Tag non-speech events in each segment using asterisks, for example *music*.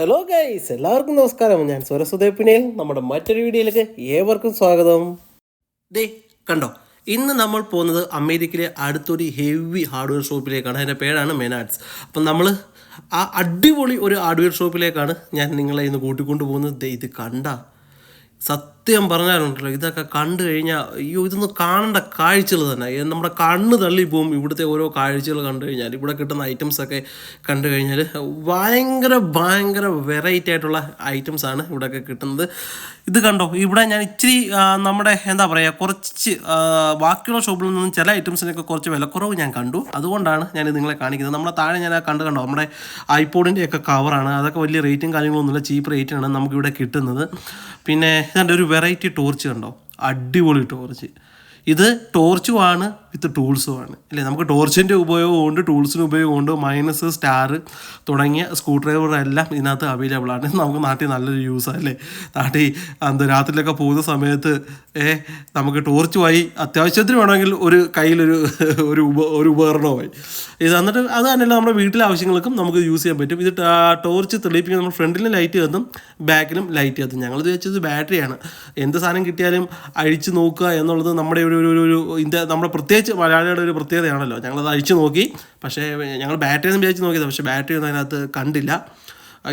Hello guys എല്ലാവർക്കും നമസ്കാരം. ഞാൻ സുരസുദേപ്പിനെയിൽ നമ്മുടെ മറ്റൊരു വീഡിയോയിലേക്ക് ഏവർക്കും സ്വാഗതം. ദേ കണ്ടോ? ഇന്ന് നമ്മൾ പോകുന്നത് അമേരിക്കയിലെ അടുത്തൊരു ഹെവി ഹാർഡ്വെയർ ഷോപ്പിലേക്കാണ്. അതിന്റെ പേരാണ് മെനാഡ്സ് അപ്പം നമ്മൾ ആ അടിപൊളി ഒരു ഹാർഡ്വെയർ ഷോപ്പിലേക്കാണ് ഞാൻ നിങ്ങളെ ഇന്ന് കൂട്ടിക്കൊണ്ട് പോകുന്നത് ഇത് കണ്ട? സത്യം പറഞ്ഞാലുണ്ടല്ലോ ഇതൊക്കെ കണ്ടു കഴിഞ്ഞാൽ അയ്യോ ഇതൊന്നും കാണേണ്ട കാഴ്ചകൾ തന്നെ. നമ്മുടെ കണ്ണ് തള്ളി പോകും ഇവിടുത്തെ ഓരോ കാഴ്ചകൾ കണ്ടു കഴിഞ്ഞാൽ ഇവിടെ കിട്ടുന്ന ഐറ്റംസ് ഒക്കെ കണ്ടു കഴിഞ്ഞാൽ ഭയങ്കര ഭയങ്കര വെറൈറ്റി ആയിട്ടുള്ള ഐറ്റംസ് ആണ് ഇവിടെയൊക്കെ കിട്ടുന്നത്. ഇത് കണ്ടോ? ഇവിടെ ഞാൻ ഇച്ചിരി നമ്മുടെ എന്താ പറയുക കുറച്ച് ബാക്കിയുള്ള ഷോപ്പിൽ നിന്നും ചില ഐറ്റംസിനൊക്കെ കുറച്ച് വിലക്കുറവ് ഞാൻ കണ്ടു. അതുകൊണ്ടാണ് ഞാൻ നിങ്ങളെ കാണിക്കുന്നത്. നമ്മളെ താഴെ ഞാൻ കണ്ട് കണ്ടോ? നമ്മുടെ ഐപോഡിന്റെ ഒക്കെ കവറാണ് അതൊക്കെ വലിയ റേറ്റും കാര്യങ്ങളൊന്നുമില്ല. ചീപ്പ് റേറ്റാണ് നമുക്കിവിടെ കിട്ടുന്നത്. പിന്നെ ഇതിന്റെ ഒരു വെറൈറ്റി ടോർച്ച് കണ്ടോ? അടിപൊളി ടോർച്ച്. ഇത് ടോർച്ചുമാണ് വിത്ത് ടൂൾസുമാണ് അല്ലേ? നമുക്ക് ടോർച്ചിന്റെ ഉപയോഗമുണ്ട് ടൂൾസിന് ഉപയോഗമുണ്ട് മൈനസ് സ്റ്റാർ തുടങ്ങിയ സ്ക്രൂ ഡ്രൈവർ എല്ലാം ഇതിനകത്ത് അവൈലബിൾ ആണ്. നമുക്ക് നാട്ടിൽ നല്ലൊരു യൂസാണ് അല്ലേ? നാട്ടിൽ എന്താ രാത്രിയിലൊക്കെ പോകുന്ന സമയത്ത് ഏ നമുക്ക് ടോർച്ച് ടോർച്ചുമായി അത്യാവശ്യത്തിന് വേണമെങ്കിൽ ഒരു കയ്യിലൊരു *laughs* ഒരു ഉപ ഒരു ഉപകരണമായി ഇത് എന്നിട്ട് അത് തന്നെയല്ല നമ്മുടെ വീട്ടിലെ ആവശ്യങ്ങൾക്കും നമുക്ക് യൂസ് ചെയ്യാൻ പറ്റും. ഇത് ടോർച്ച് തെളിയിപ്പിക്കുന്ന നമ്മൾ ഫ്രണ്ടിലും ലൈറ്റ് കത്തും ബാക്കിലും ലൈറ്റ് കത്തും ഞങ്ങൾ വെച്ചത് ബാറ്ററിയാണ് എന്ത് സാധനം കിട്ടിയാലും അഴിച്ചു നോക്കുക എന്നുള്ളത് നമ്മുടെ ഒരു ഒരു- ഒരു ഇന്ത്യ നമ്മുടെ പ്രത്യേകിച്ച് മലയാളിയുടെ ഒരു പ്രത്യേകതയാണല്ലോ. ഞങ്ങളത് അഴിച്ചു നോക്കി. പക്ഷേ ഞങ്ങൾ ബാറ്ററി ഒന്നും വിചാരിച്ച് നോക്കിയത്. പക്ഷേ ബാറ്ററി ഒന്നും അതിനകത്ത് കണ്ടില്ല.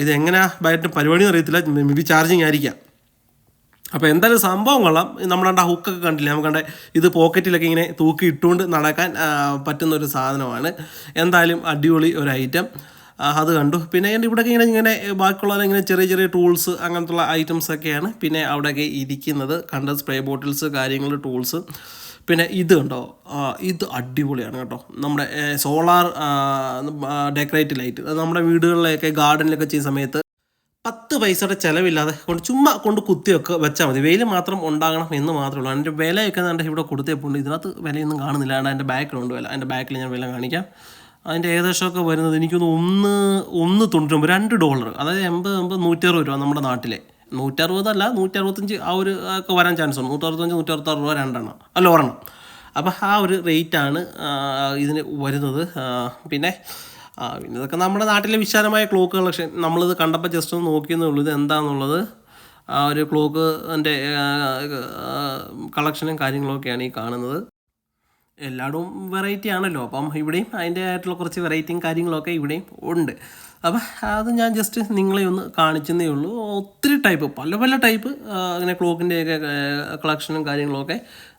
ഇത് എങ്ങനെയാ ബാറ്ററി പരിപാടി എന്ന് അറിയത്തില്ല. മേ ബി ചാർജിങ് ആയിരിക്കാം. അപ്പോൾ എന്തായാലും സംഭവം കൊള്ളാം. നമ്മുടെ ആ ഹുക്കൊക്കെ കണ്ടില്ല? നമുക്ക് കണ്ട ഇത് പോക്കറ്റിലൊക്കെ ഇങ്ങനെ തൂക്കി ഇട്ടുകൊണ്ട് നടക്കാൻ പറ്റുന്ന ഒരു സാധനമാണ്. എന്തായാലും അടിപൊളി ഒരു ഐറ്റം. അത് കണ്ടു. പിന്നെ എന്റെ ഇവിടെയൊക്കെ ഇങ്ങനെ ഇങ്ങനെ ബാക്കിയുള്ള ഇങ്ങനെ ചെറിയ ചെറിയ ടൂൾസ് അങ്ങനത്തുള്ള ഐറ്റംസ് ഒക്കെയാണ് പിന്നെ അവിടെയൊക്കെ ഇരിക്കുന്നത്. കണ്ട സ്പ്രേ ബോട്ടിൽസ് കാര്യങ്ങൾ ടൂൾസ്. പിന്നെ ഇത് ഉണ്ടോ ഇത് അടിപൊളിയാണ് കേട്ടോ. നമ്മുടെ സോളാർ ഡെക്കറേറ്റ് ലൈറ്റ്. അത് നമ്മുടെ വീടുകളിലൊക്കെ ഗാർഡനിലൊക്കെ ചെയ്യുന്ന സമയത്ത് പത്ത് പൈസയുടെ ചിലവില്ലാതെ കൊണ്ട് ചുമ്മാ കൊണ്ട് കുത്തിയൊക്കെ വെച്ചാൽ മതി. വെയിൽ മാത്രം ഉണ്ടാകണം എന്ന് മാത്രമേ ഉള്ളൂ. അതിന്റെ വിലയൊക്കെ എന്റെ ഇവിടെ കൊടുത്തേപ്പുണ്ട്. ഇതിനകത്ത് വിലയൊന്നും കാണുന്നില്ല. അതുകൊണ്ട് അതിന്റെ ബാക്കിലുണ്ട് വില. അതിന്റെ ബാക്കിൽ ഞാൻ വില കാണിക്കാം. അതിന്റെ ഏകദേശമൊക്കെ വരുന്നത് എനിക്കൊന്ന് ഒന്ന് ഒന്ന് തൊണ്ണൂറ്റൊമ്പത് രണ്ട് ഡോളർ അതായത് എൺപത് എൺപത് നൂറ്ററുപത് രൂപ നമ്മുടെ നാട്ടിലെ. നൂറ്ററുപതല്ല നൂറ്ററുപത്തഞ്ച് ആ ഒരു ഒക്കെ വരാൻ ചാൻസ് ഉണ്ട്. നൂറ്ററുപത്തഞ്ച് നൂറ്ററുപത്താറ് രൂപ രണ്ടെണ്ണം. അല്ല ഒരെണ്ണം. അപ്പോൾ ആ ഒരു റേറ്റാണ് ഇതിന് വരുന്നത്. പിന്നെ പിന്നെ ഇതൊക്കെ നമ്മുടെ നാട്ടിലെ വിശാലമായ ക്ലോക്ക് കളക്ഷൻ നമ്മളിത് കണ്ടപ്പോൾ ജസ്റ്റ് ഒന്ന് നോക്കിയെന്നേ ഉള്ളൂ ഇത് എന്താണെന്നുള്ളത് ആ ഒരു ക്ലോക്ക് എന്റെ കളക്ഷനും കാര്യങ്ങളൊക്കെയാണ് ഈ കാണുന്നത്. എല്ലായിടവും വെറൈറ്റി ആണല്ലോ. അപ്പം ഇവിടെയും അതിന്റെ ആയിട്ടുള്ള കുറച്ച് വെറൈറ്റിയും കാര്യങ്ങളൊക്കെ ഇവിടെയും ഉണ്ട്. അപ്പം അത് ഞാൻ ജസ്റ്റ് നിങ്ങളെ ഒന്ന് കാണിച്ചെന്നേ ഉള്ളൂ. ഒത്തിരി ടൈപ്പ് പല പല ടൈപ്പ് അങ്ങനെ ക്ലോക്കിന്റെയൊക്കെ കളക്ഷനും കാര്യങ്ങളൊക്കെ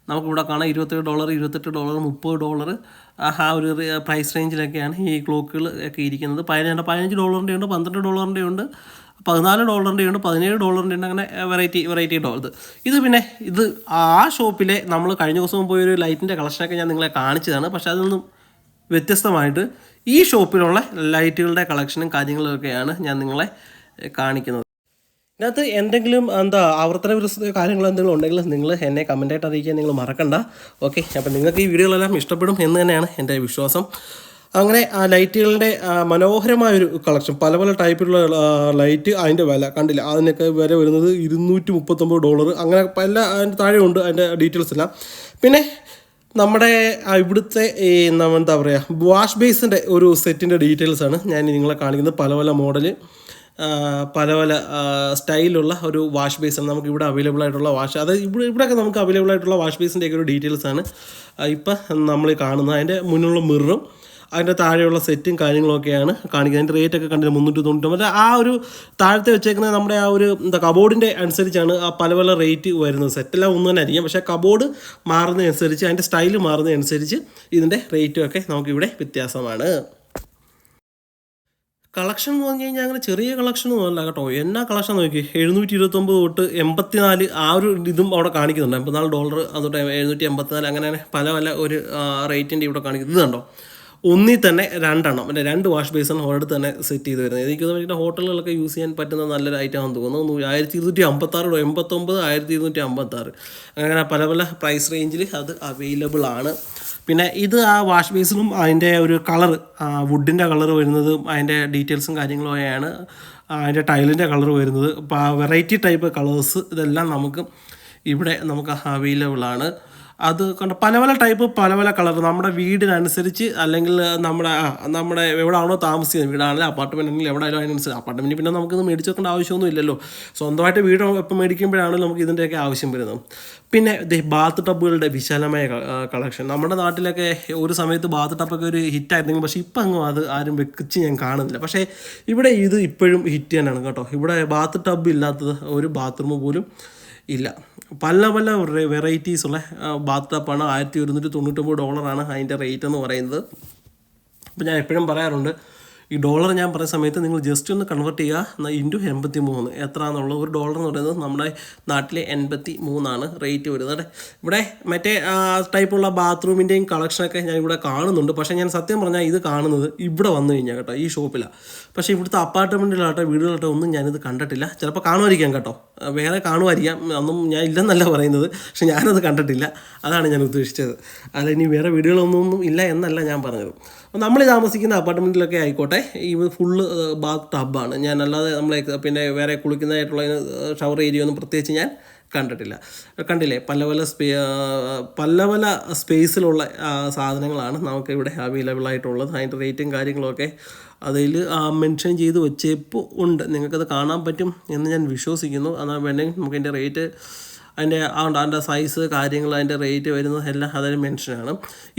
നമുക്കിവിടെ കാണാം. ഇരുപത്തേഴ് ഡോളർ ഇരുപത്തെട്ട് ഡോളർ മുപ്പത് ഡോളർ ആ ഒരു പ്രൈസ് റേഞ്ചിലൊക്കെയാണ് ഈ ക്ലോക്കുകൾ ഒക്കെ ഇരിക്കുന്നത്. പതിനഞ്ച് പതിനഞ്ച് ഡോളറിന്റെ ഉണ്ട് പന്ത്രണ്ട് ഡോളറിന്റെ ഉണ്ട് പതിനാല് ഡോളറിന്റെ ഉണ്ട് പതിനേഴ് ഡോളറിന്റെ ഉണ്ട് അങ്ങനെ വെറൈറ്റി വെറൈറ്റി ഡോളർ ഇത്. പിന്നെ ഇത് ആ ഷോപ്പിലെ നമ്മൾ കഴിഞ്ഞ ദിവസം പോയൊരു ലൈറ്റിന്റെ കളക്ഷനൊക്കെ ഞാൻ നിങ്ങളെ കാണിച്ചതാണ്. പക്ഷേ അതൊന്നും വ്യത്യസ്തമായിട്ട് ഈ ഷോപ്പിലുള്ള ലൈറ്റുകളുടെ കളക്ഷനും കാര്യങ്ങളൊക്കെയാണ് ഞാൻ നിങ്ങളെ കാണിക്കുന്നത്. ഇതിനകത്ത് എന്തെങ്കിലും എന്താ ആവർത്തന വിരസത കാര്യങ്ങൾ എന്തെങ്കിലും ഉണ്ടെങ്കിൽ നിങ്ങൾ എന്നെ കമന്റായിട്ട് അറിയിക്കാൻ നിങ്ങൾ മറക്കണ്ട. ഓക്കെ അപ്പോൾ നിങ്ങൾക്ക് ഈ വീഡിയോകളെല്ലാം ഇഷ്ടപ്പെടും എന്ന് തന്നെയാണ് എന്റെ വിശ്വാസം. അങ്ങനെ ആ ലൈറ്റുകളുടെ മനോഹരമായൊരു കളക്ഷൻ പല പല ടൈപ്പിലുള്ള ലൈറ്റ് അതിന്റെ വില കണ്ടില്ല. അതിനൊക്കെ വില വരുന്നത് ഇരുന്നൂറ്റി മുപ്പത്തൊമ്പത് ഡോളർ അങ്ങനെ പല അതിന്റെ താഴെ ഉണ്ട് അതിന്റെ ഡീറ്റെയിൽസ് എല്ലാം. പിന്നെ നമ്മുടെ ഇവിടുത്തെ എന്താ പറയുക വാഷ് ബേസിന്റെ ഒരു സെറ്റിന്റെ ഡീറ്റെയിൽസ് ആണ് ഞാൻ നിങ്ങളെ കാണിക്കുന്നത്. പല പല മോഡൽ പല പല സ്റ്റൈലുള്ള ഒരു വാഷ് ബേസാണ് നമുക്ക് ഇവിടെ അവൈലബിൾ ആയിട്ടുള്ള വാഷ് അത് ഇവിടെ ഇവിടെയൊക്കെ നമുക്ക് അവൈലബിൾ ആയിട്ടുള്ള വാഷ് ബേസിന്റെയൊക്കെ ഒരു ഡീറ്റെയിൽസ് ആണ്. ഇപ്പം നമ്മൾ കാണുന്നത് അതിന്റെ മുന്നിലുള്ള മിററും അതിന്റെ താഴെയുള്ള സെറ്റും കാര്യങ്ങളൊക്കെയാണ് കാണിക്കുന്നത്. അതിന്റെ റേറ്റ് ഒക്കെ കണ്ടിട്ട് മുന്നൂറ്റി തൊണ്ണൂറ്റൊമ്പത് ആ ഒരു താഴത്തെ വെച്ചേക്കുന്നത് നമ്മുടെ ആ ഒരു എന്താ കബോർഡിന്റെ അനുസരിച്ചാണ് ആ പല പല റേറ്റ് വരുന്നത് സെറ്റെല്ലാം ഒന്ന് തന്നെ ആയിരിക്കും. പക്ഷേ കബോർഡ് മാറുന്നതനുസരിച്ച് അതിന്റെ സ്റ്റൈൽ മാറുന്നതനുസരിച്ച് ഇതിന്റെ റേറ്റും ഒക്കെ നമുക്കിവിടെ വ്യത്യാസമാണ്. കളക്ഷൻ എന്ന് പറഞ്ഞു കഴിഞ്ഞാൽ അങ്ങനെ ചെറിയ കളക്ഷൻ ഒന്നും അല്ല കേട്ടോ. എന്നാ കളക്ഷൻ നോക്കി എഴുന്നൂറ്റി ഇരുപത്തൊമ്പത് തൊട്ട് എൺപത്തിനാല് ആ ഒരു ഇതും അവിടെ കാണിക്കുന്നുണ്ട്. എൺപത്തിനാല് ഡോളർ അതുകൊണ്ട് എഴുന്നൂറ്റി എൺപത്തിനാല് അങ്ങനെ പല പല ഒരു റേറ്റിന്റെ ഇവിടെ കാണിക്കുന്നത്. ഇത് കണ്ടോ? ഒന്നിൽ തന്നെ രണ്ടെണ്ണം അല്ലെ രണ്ട് വാഷ് ബേസൺ ഒരിടത്ത് തന്നെ സെറ്റ് ചെയ്ത് വരുന്നത്. എനിക്ക് തോന്നുന്നു ഹോട്ടലുകളൊക്കെ യൂസ് ചെയ്യാൻ പറ്റുന്ന നല്ലൊരു ഐറ്റം ആണെന്ന് തോന്നുന്നു. ആയിരത്തി ഇരുന്നൂറ്റി അമ്പത്താറ് എൺപത്തൊമ്പത് ആയിരത്തി ഇരുന്നൂറ്റി അമ്പത്താറ് അങ്ങനെ പല പല പ്രൈസ് റേഞ്ചിൽ അത് അവൈലബിൾ ആണ്. പിന്നെ ഇത് ആ വാഷ് ബേസിനും അതിന്റെ ഒരു കളർ വുഡിന്റെ കളർ വരുന്നത് അതിന്റെ ഡീറ്റെയിൽസും കാര്യങ്ങളുമായാണ് അതിന്റെ ടൈലിന്റെ കളർ വരുന്നത്. വെറൈറ്റി ടൈപ്പ് കളേഴ്സ് ഇതെല്ലാം നമുക്ക് ഇവിടെ നമുക്ക് അവൈലബിൾ ആണ്. അത് കണ്ട പല പല ടൈപ്പ് പല പല കളർ നമ്മുടെ വീടിനനുസരിച്ച് അല്ലെങ്കിൽ നമ്മുടെ നമ്മുടെ എവിടെയാണോ താമസിക്കുന്നത്. വീടാണല്ലോ അപ്പാർട്ട്മെന്റ് ആണെങ്കിൽ എവിടെ ആയാലും അതിനനുസരിച്ച് അപ്പാർട്ട്മെന്റ് പിന്നെ നമുക്കിത് മേടിച്ച് വെക്കേണ്ട ആവശ്യമൊന്നും ഇല്ലല്ലോ. സ്വന്തമായിട്ട് വീട് ഇപ്പം മേടിക്കുമ്പോഴാണ് നമുക്ക് ഇതിന്റെയൊക്കെ ആവശ്യം വരുന്നത്. പിന്നെ ബാത്ത് ടബുകളുടെ വിശാലമായ കളക്ഷൻ നമ്മുടെ നാട്ടിലൊക്കെ ഒരു സമയത്ത് ബാത്ത് ടബൊക്കെ ഒരു ഹിറ്റായിരുന്നെങ്കിൽ പക്ഷേ ഇപ്പം അങ്ങ് അത് ആരും വെക്കിച്ച് ഞാൻ കാണുന്നില്ല. പക്ഷേ ഇവിടെ ഇത് ഇപ്പോഴും ഹിറ്റ് തന്നെയാണ് കേട്ടോ. ഇവിടെ ബാത്ത് ടബ് ഇല്ലാത്തത് ഒരു ബാത്റൂം പോലും ഇല്ല. പല പല വെറൈറ്റീസ് ഉള്ള ബാത്ത് ടപ്പാണ് ആയിരത്തി ഒരുന്നൂറ്റി തൊണ്ണൂറ്റൊമ്പത് ഡോളറാണ് അതിന്റെ റേറ്റ് എന്ന് പറയുന്നത്. അപ്പോൾ ഞാൻ എപ്പോഴും പറയാറുണ്ട് ഈ ഡോളർ ഞാൻ പറയുന്ന സമയത്ത് നിങ്ങൾ ജസ്റ്റ് ഒന്ന് കൺവേർട്ട് ചെയ്യുക. ഇന്റു എൺപത്തി മൂന്ന് എത്ര എന്നുള്ള ഒരു ഡോളർ എന്ന് പറയുന്നത് നമ്മുടെ നാട്ടിലെ എൺപത്തി മൂന്നാണ് റേറ്റ് വരുന്നത് ഇവിടെ മറ്റേ ടൈപ്പുള്ള ബാത്റൂമിന്റെയും കളക്ഷനൊക്കെ ഞാൻ ഇവിടെ കാണുന്നുണ്ട്. പക്ഷേ ഞാൻ സത്യം പറഞ്ഞാൽ ഇത് കാണുന്നത് ഇവിടെ വന്നു കഴിഞ്ഞാൽ കേട്ടോ ഈ ഷോപ്പിലാണ് പക്ഷേ ഇവിടുത്തെ അപ്പാർട്ട്മെന്റിലാട്ടോ വീടുകളാട്ടെ ഒന്നും ഞാനിത് കണ്ടിട്ടില്ല. ചിലപ്പോൾ കാണുമായിരിക്കാം കേട്ടോ. വേറെ കാണുമായിരിക്കാം. ഒന്നും ഞാൻ ഇല്ലെന്നല്ല പറയുന്നത്. പക്ഷെ ഞാനത് കണ്ടിട്ടില്ല. അതാണ് ഞാൻ ഉദ്ദേശിച്ചത്. അല്ല ഇനി വേറെ വീടുകളൊന്നും ഇല്ല എന്നല്ല ഞാൻ പറഞ്ഞത്. നമ്മൾ താമസിക്കുന്ന അപ്പാർട്ട്മെന്റിലൊക്കെ ആയിക്കോട്ടെ. ഈ ഫുള്ള് ബാത്ത് ടബാണ് ഞാൻ അല്ലാതെ നമ്മളെ പിന്നെ വേറെ കുളിക്കുന്നതായിട്ടുള്ള ഷവർ ഏരിയ ഒന്നും പ്രത്യേകിച്ച് ഞാൻ കണ്ടിട്ടില്ല. കണ്ടില്ലേ? പല പല സ്പേ പല പല സ്പേസിലുള്ള സാധനങ്ങളാണ് നമുക്ക് ഇവിടെ അവൈലബിൾ ആയിട്ടുള്ളത് അതിന്റെ റേറ്റും കാര്യങ്ങളൊക്കെ അതിൽ മെൻഷൻ ചെയ്ത് വെച്ചേപ്പ് ഉണ്ട്. നിങ്ങൾക്കത് കാണാൻ പറ്റും എന്ന് ഞാൻ വിശ്വസിക്കുന്നു. എന്നാൽ വേണമെങ്കിൽ നമുക്ക് റേറ്റ് അതിന്റെ ഉണ്ട് അതിന്റെ സൈസ് കാര്യങ്ങൾ അതിന്റെ റേറ്റ് വരുന്നത് എല്ലാം അതിൽ മെൻഷനാണ്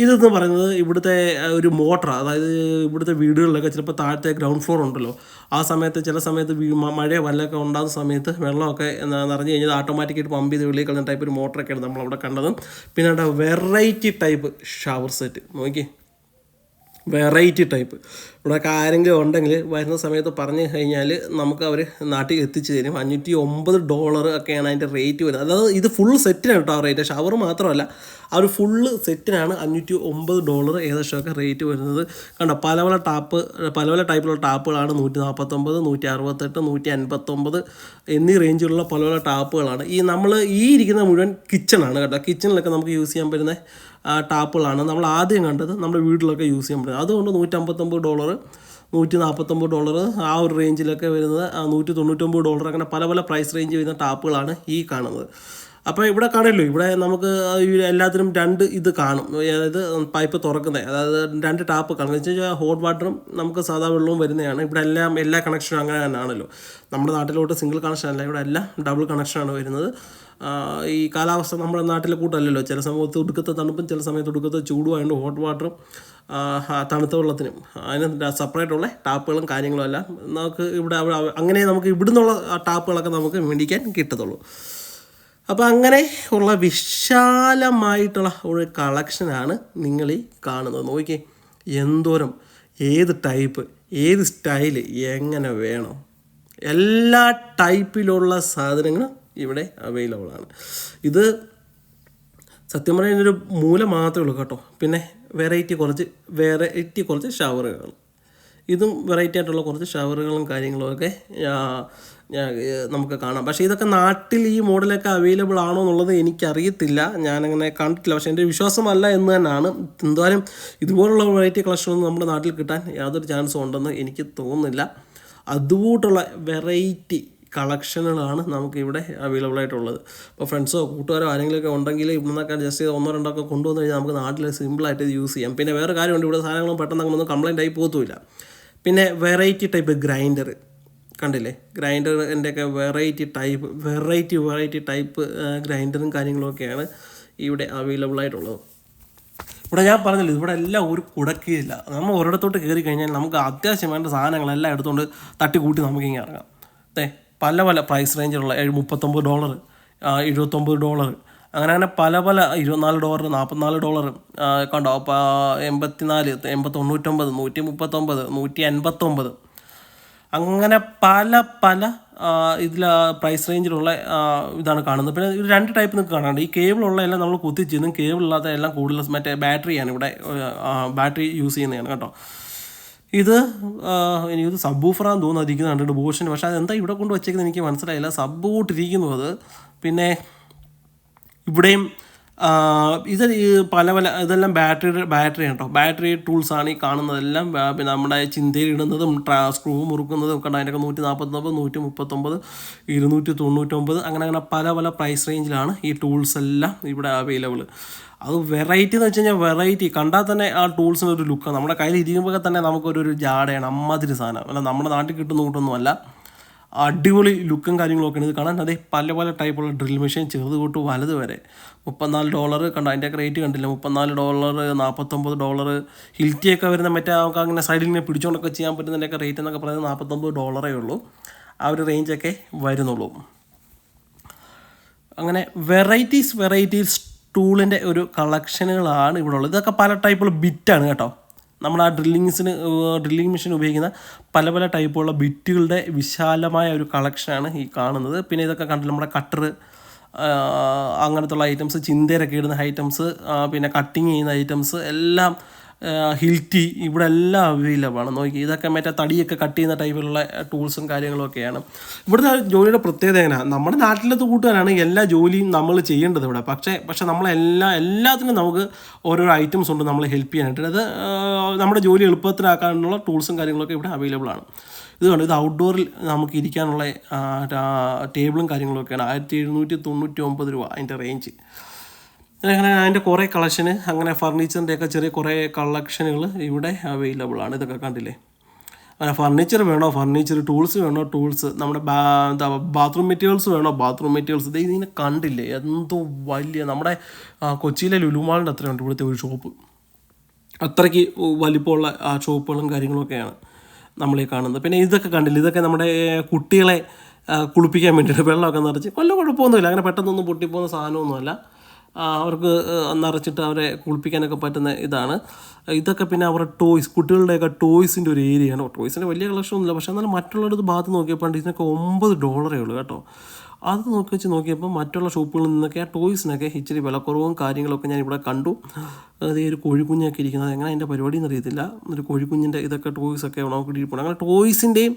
ഇതെന്ന് പറയുന്നത് ഇവിടുത്തെ ഒരു മോട്ടർ അതായത് ഇവിടുത്തെ വീടുകളിലൊക്കെ ചിലപ്പോൾ താഴത്തെ ഗ്രൗണ്ട് ഫ്ലോർ ഉണ്ടല്ലോ. ആ സമയത്ത് ചില സമയത്ത് മഴയോ വല്ലതൊക്കെ ഉണ്ടാകുന്ന സമയത്ത് വെള്ളമൊക്കെ നിറഞ്ഞു കഴിഞ്ഞാൽ ഓട്ടോമാറ്റിക്കായിട്ട് പമ്പ് ചെയ്ത് വെളിയിൽ കളയുന്ന ടൈപ്പ് ഒരു മോട്ടറൊക്കെയാണ് നമ്മളവിടെ കണ്ടത്. പിന്നെ വെറൈറ്റി ടൈപ്പ് ഷവർ സെറ്റ് നോക്കി വെറൈറ്റി ടൈപ്പ്. ഇവിടെ ആരെങ്കിലും ഉണ്ടെങ്കിൽ വരുന്ന സമയത്ത് പറഞ്ഞു കഴിഞ്ഞാൽ നമുക്ക് അവർ നാട്ടിൽ എത്തിച്ചു തരും. അഞ്ഞൂറ്റി ഒമ്പത് ഡോളർ ഒക്കെയാണ് അതിന്റെ റേറ്റ് വരുന്നത്. അതായത് ഇത് ഫുൾ സെറ്റിനാണ് കേട്ടോ റേറ്റ് ഷവർ മാത്രമല്ല ആ ഒരു ഫുള്ള് സെറ്റിനാണ് അഞ്ഞൂറ്റി ഒമ്പത് ഡോളർ ഏകദേശമൊക്കെ റേറ്റ് വരുന്നത്. കണ്ടോ പല പല ടാപ്പ് പല പല ടൈപ്പിലുള്ള ടാപ്പുകളാണ് നൂറ്റി നാൽപ്പത്തൊമ്പത് നൂറ്റി അറുപത്തെട്ട് നൂറ്റി അൻപത്തൊമ്പത് എന്നീ റേഞ്ചിലുള്ള പല പല ടാപ്പുകളാണ് ഈ നമ്മൾ ഈ ഇരിക്കുന്ന മുഴുവൻ കിച്ചണാണ് കേട്ടോ. കിച്ചണിലൊക്കെ നമുക്ക് യൂസ് ചെയ്യാൻ പറ്റുന്ന ടാപ്പുകളാണ് നമ്മൾ ആദ്യം കണ്ടത് നമ്മുടെ വീട്ടിലൊക്കെ യൂസ് ചെയ്യാൻ പറ്റുന്നത്. അതുകൊണ്ട് നൂറ്റമ്പത്തൊമ്പത് ഡോളർ നൂറ്റി നാൽപ്പത്തൊമ്പത് ഡോളർ ആ ഒരു റേഞ്ചിലൊക്കെ വരുന്നത് നൂറ്റി തൊണ്ണൂറ്റൊമ്പത് ഡോളർ അങ്ങനെ പല പല പ്രൈസ് റേഞ്ച് വരുന്ന ടാപ്പുകളാണ് ഈ കാണുന്നത്. അപ്പോൾ ഇവിടെ കാണുമല്ലോ ഇവിടെ നമുക്ക് എല്ലാത്തിനും രണ്ട് ഇത് കാണും. അതായത് പൈപ്പ് തുറക്കുന്നത് അതായത് രണ്ട് ടാപ്പ് കാണും. എന്ന് വെച്ചാൽ ഹോട്ട് വാട്ടറും നമുക്ക് സാധാ വെള്ളവും വരുന്നതാണ്. ഇവിടെ എല്ലാം എല്ലാ കണക്ഷനും അങ്ങനെ തന്നെയാണല്ലോ. നമ്മുടെ നാട്ടിലോട്ട് സിംഗിൾ കണക്ഷൻ അല്ല ഇവിടെ എല്ലാം ഡബിൾ കണക്ഷനാണ് വരുന്നത്. ഈ കാലാവസ്ഥ നമ്മുടെ നാട്ടിലെ കൂട്ടല്ലല്ലോ ചില സമയത്ത് ഒടുക്കത്തെ തണുപ്പും ചില സമയത്ത് ഒടുക്കത്തെ ചൂടുമായതുകൊണ്ട് ഹോട്ട് വാട്ടറും തണുത്ത വെള്ളത്തിനും അതിന് സെപ്പറേറ്റുള്ള ടാപ്പുകളും കാര്യങ്ങളും എല്ലാം നമുക്ക് ഇവിടെ അങ്ങനെ നമുക്ക് ഇവിടുന്നുള്ള ടാപ്പുകളൊക്കെ നമുക്ക് മേടിക്കാൻ കിട്ടത്തുള്ളൂ. അപ്പോൾ അങ്ങനെ ഉള്ള വിശാലമായിട്ടുള്ള ഒരു കളക്ഷനാണ് നിങ്ങൾ ഈ കാണുന്നത്. നോക്കിയേ എന്തോരം ഏത് ടൈപ്പ് ഏത് സ്റ്റൈൽ എങ്ങനെ വേണം? എല്ലാ ടൈപ്പിലുള്ള സാധനങ്ങളും ഇവിടെ അവൈലബിൾ ആണ്. ഇത് സത്യം പറഞ്ഞാൽ ഒരു മൂല മാത്രമേ ഉള്ളൂ കേട്ടോ. പിന്നെ വെറൈറ്റി കുറച്ച് വെറൈറ്റി കുറച്ച് ഷവറുകൾ ഇതും വെറൈറ്റി ആയിട്ടുള്ള കുറച്ച് ഷവറുകളും കാര്യങ്ങളും ഒക്കെ ആ, ഞാൻ ഏ, നമുക്ക് കാണാം. പക്ഷേ ഇതൊക്കെ നാട്ടിൽ ഈ മോഡലൊക്കെ അവൈലബിൾ ആണോ എന്നുള്ളത് എനിക്കറിയത്തില്ല. ഞാനങ്ങനെ കണ്ടിട്ടില്ല. പക്ഷേ എന്റെ വിശ്വാസമല്ല എന്ന് തന്നെയാണ്. എന്തായാലും ഇതുപോലുള്ള വെറൈറ്റി കളക്ഷനൊന്നും നമ്മുടെ നാട്ടിൽ കിട്ടാൻ യാതൊരു ചാൻസും ഉണ്ടെന്ന് എനിക്ക് തോന്നുന്നില്ല. അതുകൂട്ടുള്ള വെറൈറ്റി കളക്ഷനുകളാണ് നമുക്കിവിടെ അവൈലബിൾ ആയിട്ടുള്ളത്. അപ്പോൾ ഫ്രണ്ട്സോ കൂട്ടുകാരോ ആരെങ്കിലുമൊക്കെ ഉണ്ടെങ്കിൽ ഇവിടെ നിന്നൊക്കെ ജസ്റ്റ് ഒന്നോ രണ്ടോ ഒക്കെ കൊണ്ടുവന്ന് കഴിഞ്ഞാൽ നമുക്ക് നാട്ടിൽ സിമ്പിളായിട്ട് ഇത് യൂസ് ചെയ്യാം. പിന്നെ വേറെ കാര്യമുണ്ട് ഇവിടെ സാധനങ്ങളും പെട്ടെന്ന് അങ്ങനൊന്നും കംപ്ലൈന്റ് ആയി പോകത്തുമില്ല പിന്നെ വെറൈറ്റി ടൈപ്പ് ഗ്രൈൻഡർ കണ്ടില്ലേ? ഗ്രൈൻഡറിന്റെ ഒക്കെ variety type variety variety type ഗ്രൈൻഡറും കാര്യങ്ങളൊക്കെയാണ് ഇവിടെ അവൈലബിൾ ആയിട്ടുള്ളത്. ഇവിടെ ഞാൻ പറഞ്ഞില്ല ഇവിടെ എല്ലാം ഒരു കുടക്കീഴില്ല നമ്മൾ ഒരിടത്തോട്ട് കയറി കഴിഞ്ഞാൽ നമുക്ക് അത്യാവശ്യം വേണ്ട സാധനങ്ങളെല്ലാം എടുത്തുകൊണ്ട് തട്ടിക്കൂട്ടി നമുക്കിങ്ങനെ ഇറങ്ങാം. അതെ പല പല പ്രൈസ് റേഞ്ചിലുള്ള ഏഴ് മുപ്പത്തൊമ്പത് ഡോളർ എഴുപത്തൊമ്പത് ഡോളർ അങ്ങനെ അങ്ങനെ പല പല ഇരുപത്തിനാല് ഡോളർ നാൽപ്പത്തിനാല് ഡോളർ കണ്ടോ? അപ്പോൾ എൺപത്തിനാല് എൺപത്തി തൊണ്ണൂറ്റൊമ്പത് നൂറ്റി മുപ്പത്തൊമ്പത് നൂറ്റി അൻപത്തൊമ്പത് അങ്ങനെ പല പല ഇതിൽ പ്രൈസ് റേഞ്ചിലുള്ള ഇതാണ് കാണുന്നത്. പിന്നെ ഇത് രണ്ട് ടൈപ്പ് നിങ്ങൾക്ക് കാണാനുണ്ട്. ഈ കേബിളുള്ള എല്ലാം നമ്മൾ കുത്തിച്ചിരുന്നു കേബിൾ ഇല്ലാത്ത എല്ലാം കൂടുതൽ മറ്റേ ബാറ്ററിയാണ് ഇവിടെ ബാറ്ററി യൂസ് ചെയ്യുന്നതാണ് കേട്ടോ. ഇത് എനിക്കത് എനിക്കിത് സബ് ഊഫറാന്ന് തോന്നുന്നു അതിരിക്കുന്നത് കണ്ടിട്ട് ബോഷിന് പക്ഷെ അതെന്താ ഇവിടെ കൊണ്ട് വെച്ചേക്കുന്നത് എനിക്ക് മനസ്സിലായില്ല. സബ് കൂട്ടിരിക്കുന്നു അത്. പിന്നെ ഇവിടെയും ഇത് പല പല ഇതെല്ലാം ബാറ്ററി ബാറ്ററി കേട്ടോ. ബാറ്ററി ടൂൾസാണ് ഈ കാണുന്നതെല്ലാം. പിന്നെ നമ്മുടെ ചിന്തയിൽ ഇടുന്നതും ട്രാ സ്ക്രൂ മുറുക്കുന്നതും ഒക്കെ അതിന്റെയൊക്കെ നൂറ്റി നാൽപ്പത്തൊമ്പത് നൂറ്റി മുപ്പത്തൊമ്പത് ഇരുന്നൂറ്റി തൊണ്ണൂറ്റൊമ്പത് അങ്ങനെ അങ്ങനെ പല പല പ്രൈസ് റേഞ്ചിലാണ് ഈ ടൂൾസ് എല്ലാം ഇവിടെ അവൈലബിൾ അത് വെറൈറ്റി എന്ന് വെച്ച് കഴിഞ്ഞാൽ വെറൈറ്റി കണ്ടാൽ തന്നെ ആ ടൂൾസിന് ഒരു ലുക്കാണ് നമ്മുടെ കയ്യിൽ ഇരിക്കുമ്പോൾ തന്നെ നമുക്കൊരു ഒരു ജാടയാണ് അമ്മാതിരി സാധനം. അല്ല നമ്മുടെ നാട്ടിൽ കിട്ടുന്ന കൂട്ടൊന്നുമല്ല. അടിപൊളി ലുക്കും കാര്യങ്ങളൊക്കെയാണ്. ഇത് കാണാൻ അതേ പല പല ടൈപ്പുള്ള ഡ്രിൽ മെഷീൻ ചെറുത് തൊട്ട് വലുത് വരെ. മുപ്പത്തിനാല് ഡോളർ കണ്ടോ അതിന്റെയൊക്കെ റേറ്റ് കണ്ടില്ല? മുപ്പത്തിനാല് ഡോളർ നാൽപ്പത്തൊമ്പത് ഡോളർ ഹിൽറ്റിയൊക്കെ വരുന്ന മറ്റേ നമുക്ക് അങ്ങനെ സൈഡിൽ നിന്ന് പിടിച്ചുകൊണ്ടൊക്കെ ചെയ്യാൻ പറ്റുന്നതിന്റെയൊക്കെ റേറ്റ് എന്നൊക്കെ പറയുന്നത് നാൽപ്പത്തൊമ്പത് ഡോളറേ ഉള്ളൂ. ആ ഒരു റേഞ്ചൊക്കെ വരുന്നുള്ളൂ. അങ്ങനെ വെറൈറ്റീസ് വെറൈറ്റീസ് ടൂളിന്റെ ഒരു കളക്ഷനുകളാണ് ഇവിടെ ഉള്ളത് ഇതൊക്കെ പല ടൈപ്പുള്ള ബിറ്റാണ് കേട്ടോ. നമ്മൾ ആ ഡ്രില്ലിങ്സിന് ഡ്രില്ലിങ് മെഷീൻ ഉപയോഗിക്കുന്ന പല പല ടൈപ്പുള്ള ബിറ്റുകളുടെ വിശാലമായ ഒരു കളക്ഷനാണ് ഈ കാണുന്നത്. പിന്നെ ഇതൊക്കെ കണ്ടില്ല നമ്മുടെ കട്ടർ അങ്ങനത്തുള്ള ഐറ്റംസ് ചിന്തയിലൊക്കെ ഇടുന്ന ഐറ്റംസ് പിന്നെ കട്ടിങ് ചെയ്യുന്ന ഐറ്റംസ് എല്ലാം ഹിൽറ്റി ഇവിടെ എല്ലാം അവൈലബിൾ ആണ്. നോക്കി ഇതൊക്കെ മറ്റേ തടിയൊക്കെ കട്ട് ചെയ്യുന്ന ടൈപ്പിലുള്ള ടൂൾസും കാര്യങ്ങളൊക്കെയാണ്. ഇവിടുത്തെ ജോലിയുടെ പ്രത്യേകത എങ്ങനെയാണ് നമ്മുടെ നാട്ടിലത്തെ കൂട്ടുകാരാണ് എല്ലാ ജോലിയും നമ്മൾ ചെയ്യേണ്ടത് ഇവിടെ. പക്ഷേ പക്ഷേ നമ്മളെല്ലാ എല്ലാത്തിനും നമുക്ക് ഓരോരോ ഐറ്റംസ് ഉണ്ട് നമ്മൾ ഹെൽപ്പ് ചെയ്യാനായിട്ട്. അത് നമ്മുടെ ജോലി എളുപ്പത്തിലാക്കാനുള്ള ടൂൾസും കാര്യങ്ങളൊക്കെ ഇവിടെ അവൈലബിൾ ആണ്. ഇതുകൊണ്ട് ഇത് ഔട്ട്ഡോറിൽ നമുക്ക് ഇരിക്കാനുള്ള ടേബിളും കാര്യങ്ങളൊക്കെയാണ്. ആയിരത്തി എഴുന്നൂറ്റി തൊണ്ണൂറ്റി ഒമ്പത് രൂപ അതിന്റെ റേഞ്ച് അങ്ങനെ അതിന്റെ കുറേ കളക്ഷന് അങ്ങനെ ഫർണിച്ചറിന്റെയൊക്കെ ചെറിയ കുറേ കളക്ഷനുകൾ ഇവിടെ അവൈലബിൾ ആണ്. ഇതൊക്കെ കണ്ടില്ലേ? അങ്ങനെ ഫർണിച്ചർ വേണോ? ഫർണിച്ചർ ടൂൾസ് വേണോ? ടൂൾസ് നമ്മുടെ എന്താ ബാത്റൂം മെറ്റീരിയൽസ് വേണോ? ബാത്റൂം മെറ്റീരിയൽസ് ഇത് ഇതിനെ കണ്ടില്ലേ? എന്തോ വലിയ നമ്മുടെ കൊച്ചിയിലെ ലുലുമാളിന്റെ അത്രയുണ്ട് ഇവിടുത്തെ ഒരു ഷോപ്പ് അത്രയ്ക്ക് വലിപ്പമുള്ള ആ ഷോപ്പുകളും കാര്യങ്ങളൊക്കെയാണ് നമ്മളീ കാണുന്നത്. പിന്നെ ഇതൊക്കെ കണ്ടില്ല? ഇതൊക്കെ നമ്മുടെ കുട്ടികളെ കുളിപ്പിക്കാൻ വേണ്ടിയിട്ട് വെള്ളമൊക്കെ നിറച്ച്. വല്ല കുഴപ്പമൊന്നുമില്ല. അങ്ങനെ പെട്ടെന്നൊന്നും പൊട്ടിപ്പോകുന്ന സാധനമൊന്നുമല്ല. അവർക്ക് നിറച്ചിട്ട് അവരെ കുളിപ്പിക്കാനൊക്കെ പറ്റുന്ന ഇതാണ്. ഇതൊക്കെ പിന്നെ അവരുടെ ടോയ്സ് കുട്ടികളുടെയൊക്കെ ടോയ്സിന്റെ ഒരു ഏരിയയാണ്. ടോയ്സിന്റെ വലിയ കളക്ഷനൊന്നുമില്ല. പക്ഷേ എന്നാലും മറ്റുള്ളവരുടെ ഭാഗത്ത് നോക്കിയപ്പോൾ ഇതിനൊക്കെ ഒമ്പത് ഡോളറേ ഉള്ളൂ കേട്ടോ. അത് നോക്കി വെച്ച് നോക്കിയപ്പോൾ മറ്റുള്ള ഷോപ്പുകളിൽ നിന്നൊക്കെ ആ ടോയ്സിനൊക്കെ ഇച്ചിരി വിലക്കുറവും കാര്യങ്ങളൊക്കെ ഞാൻ ഇവിടെ കണ്ടു. അത് ഒരു കോഴിക്കുഞ്ഞൊക്കെ ഇരിക്കുന്നത് എങ്ങനെ അതിന്റെ പരിപാടി എന്നറിയത്തില്ല. ഒരു കോഴിക്കുഞ്ഞിന്റെ ഇതൊക്കെ ടോയ്സൊക്കെ നമുക്ക് ഇരിപ്പുണ്ട് അങ്ങനെ ടോയ്സിന്റെയും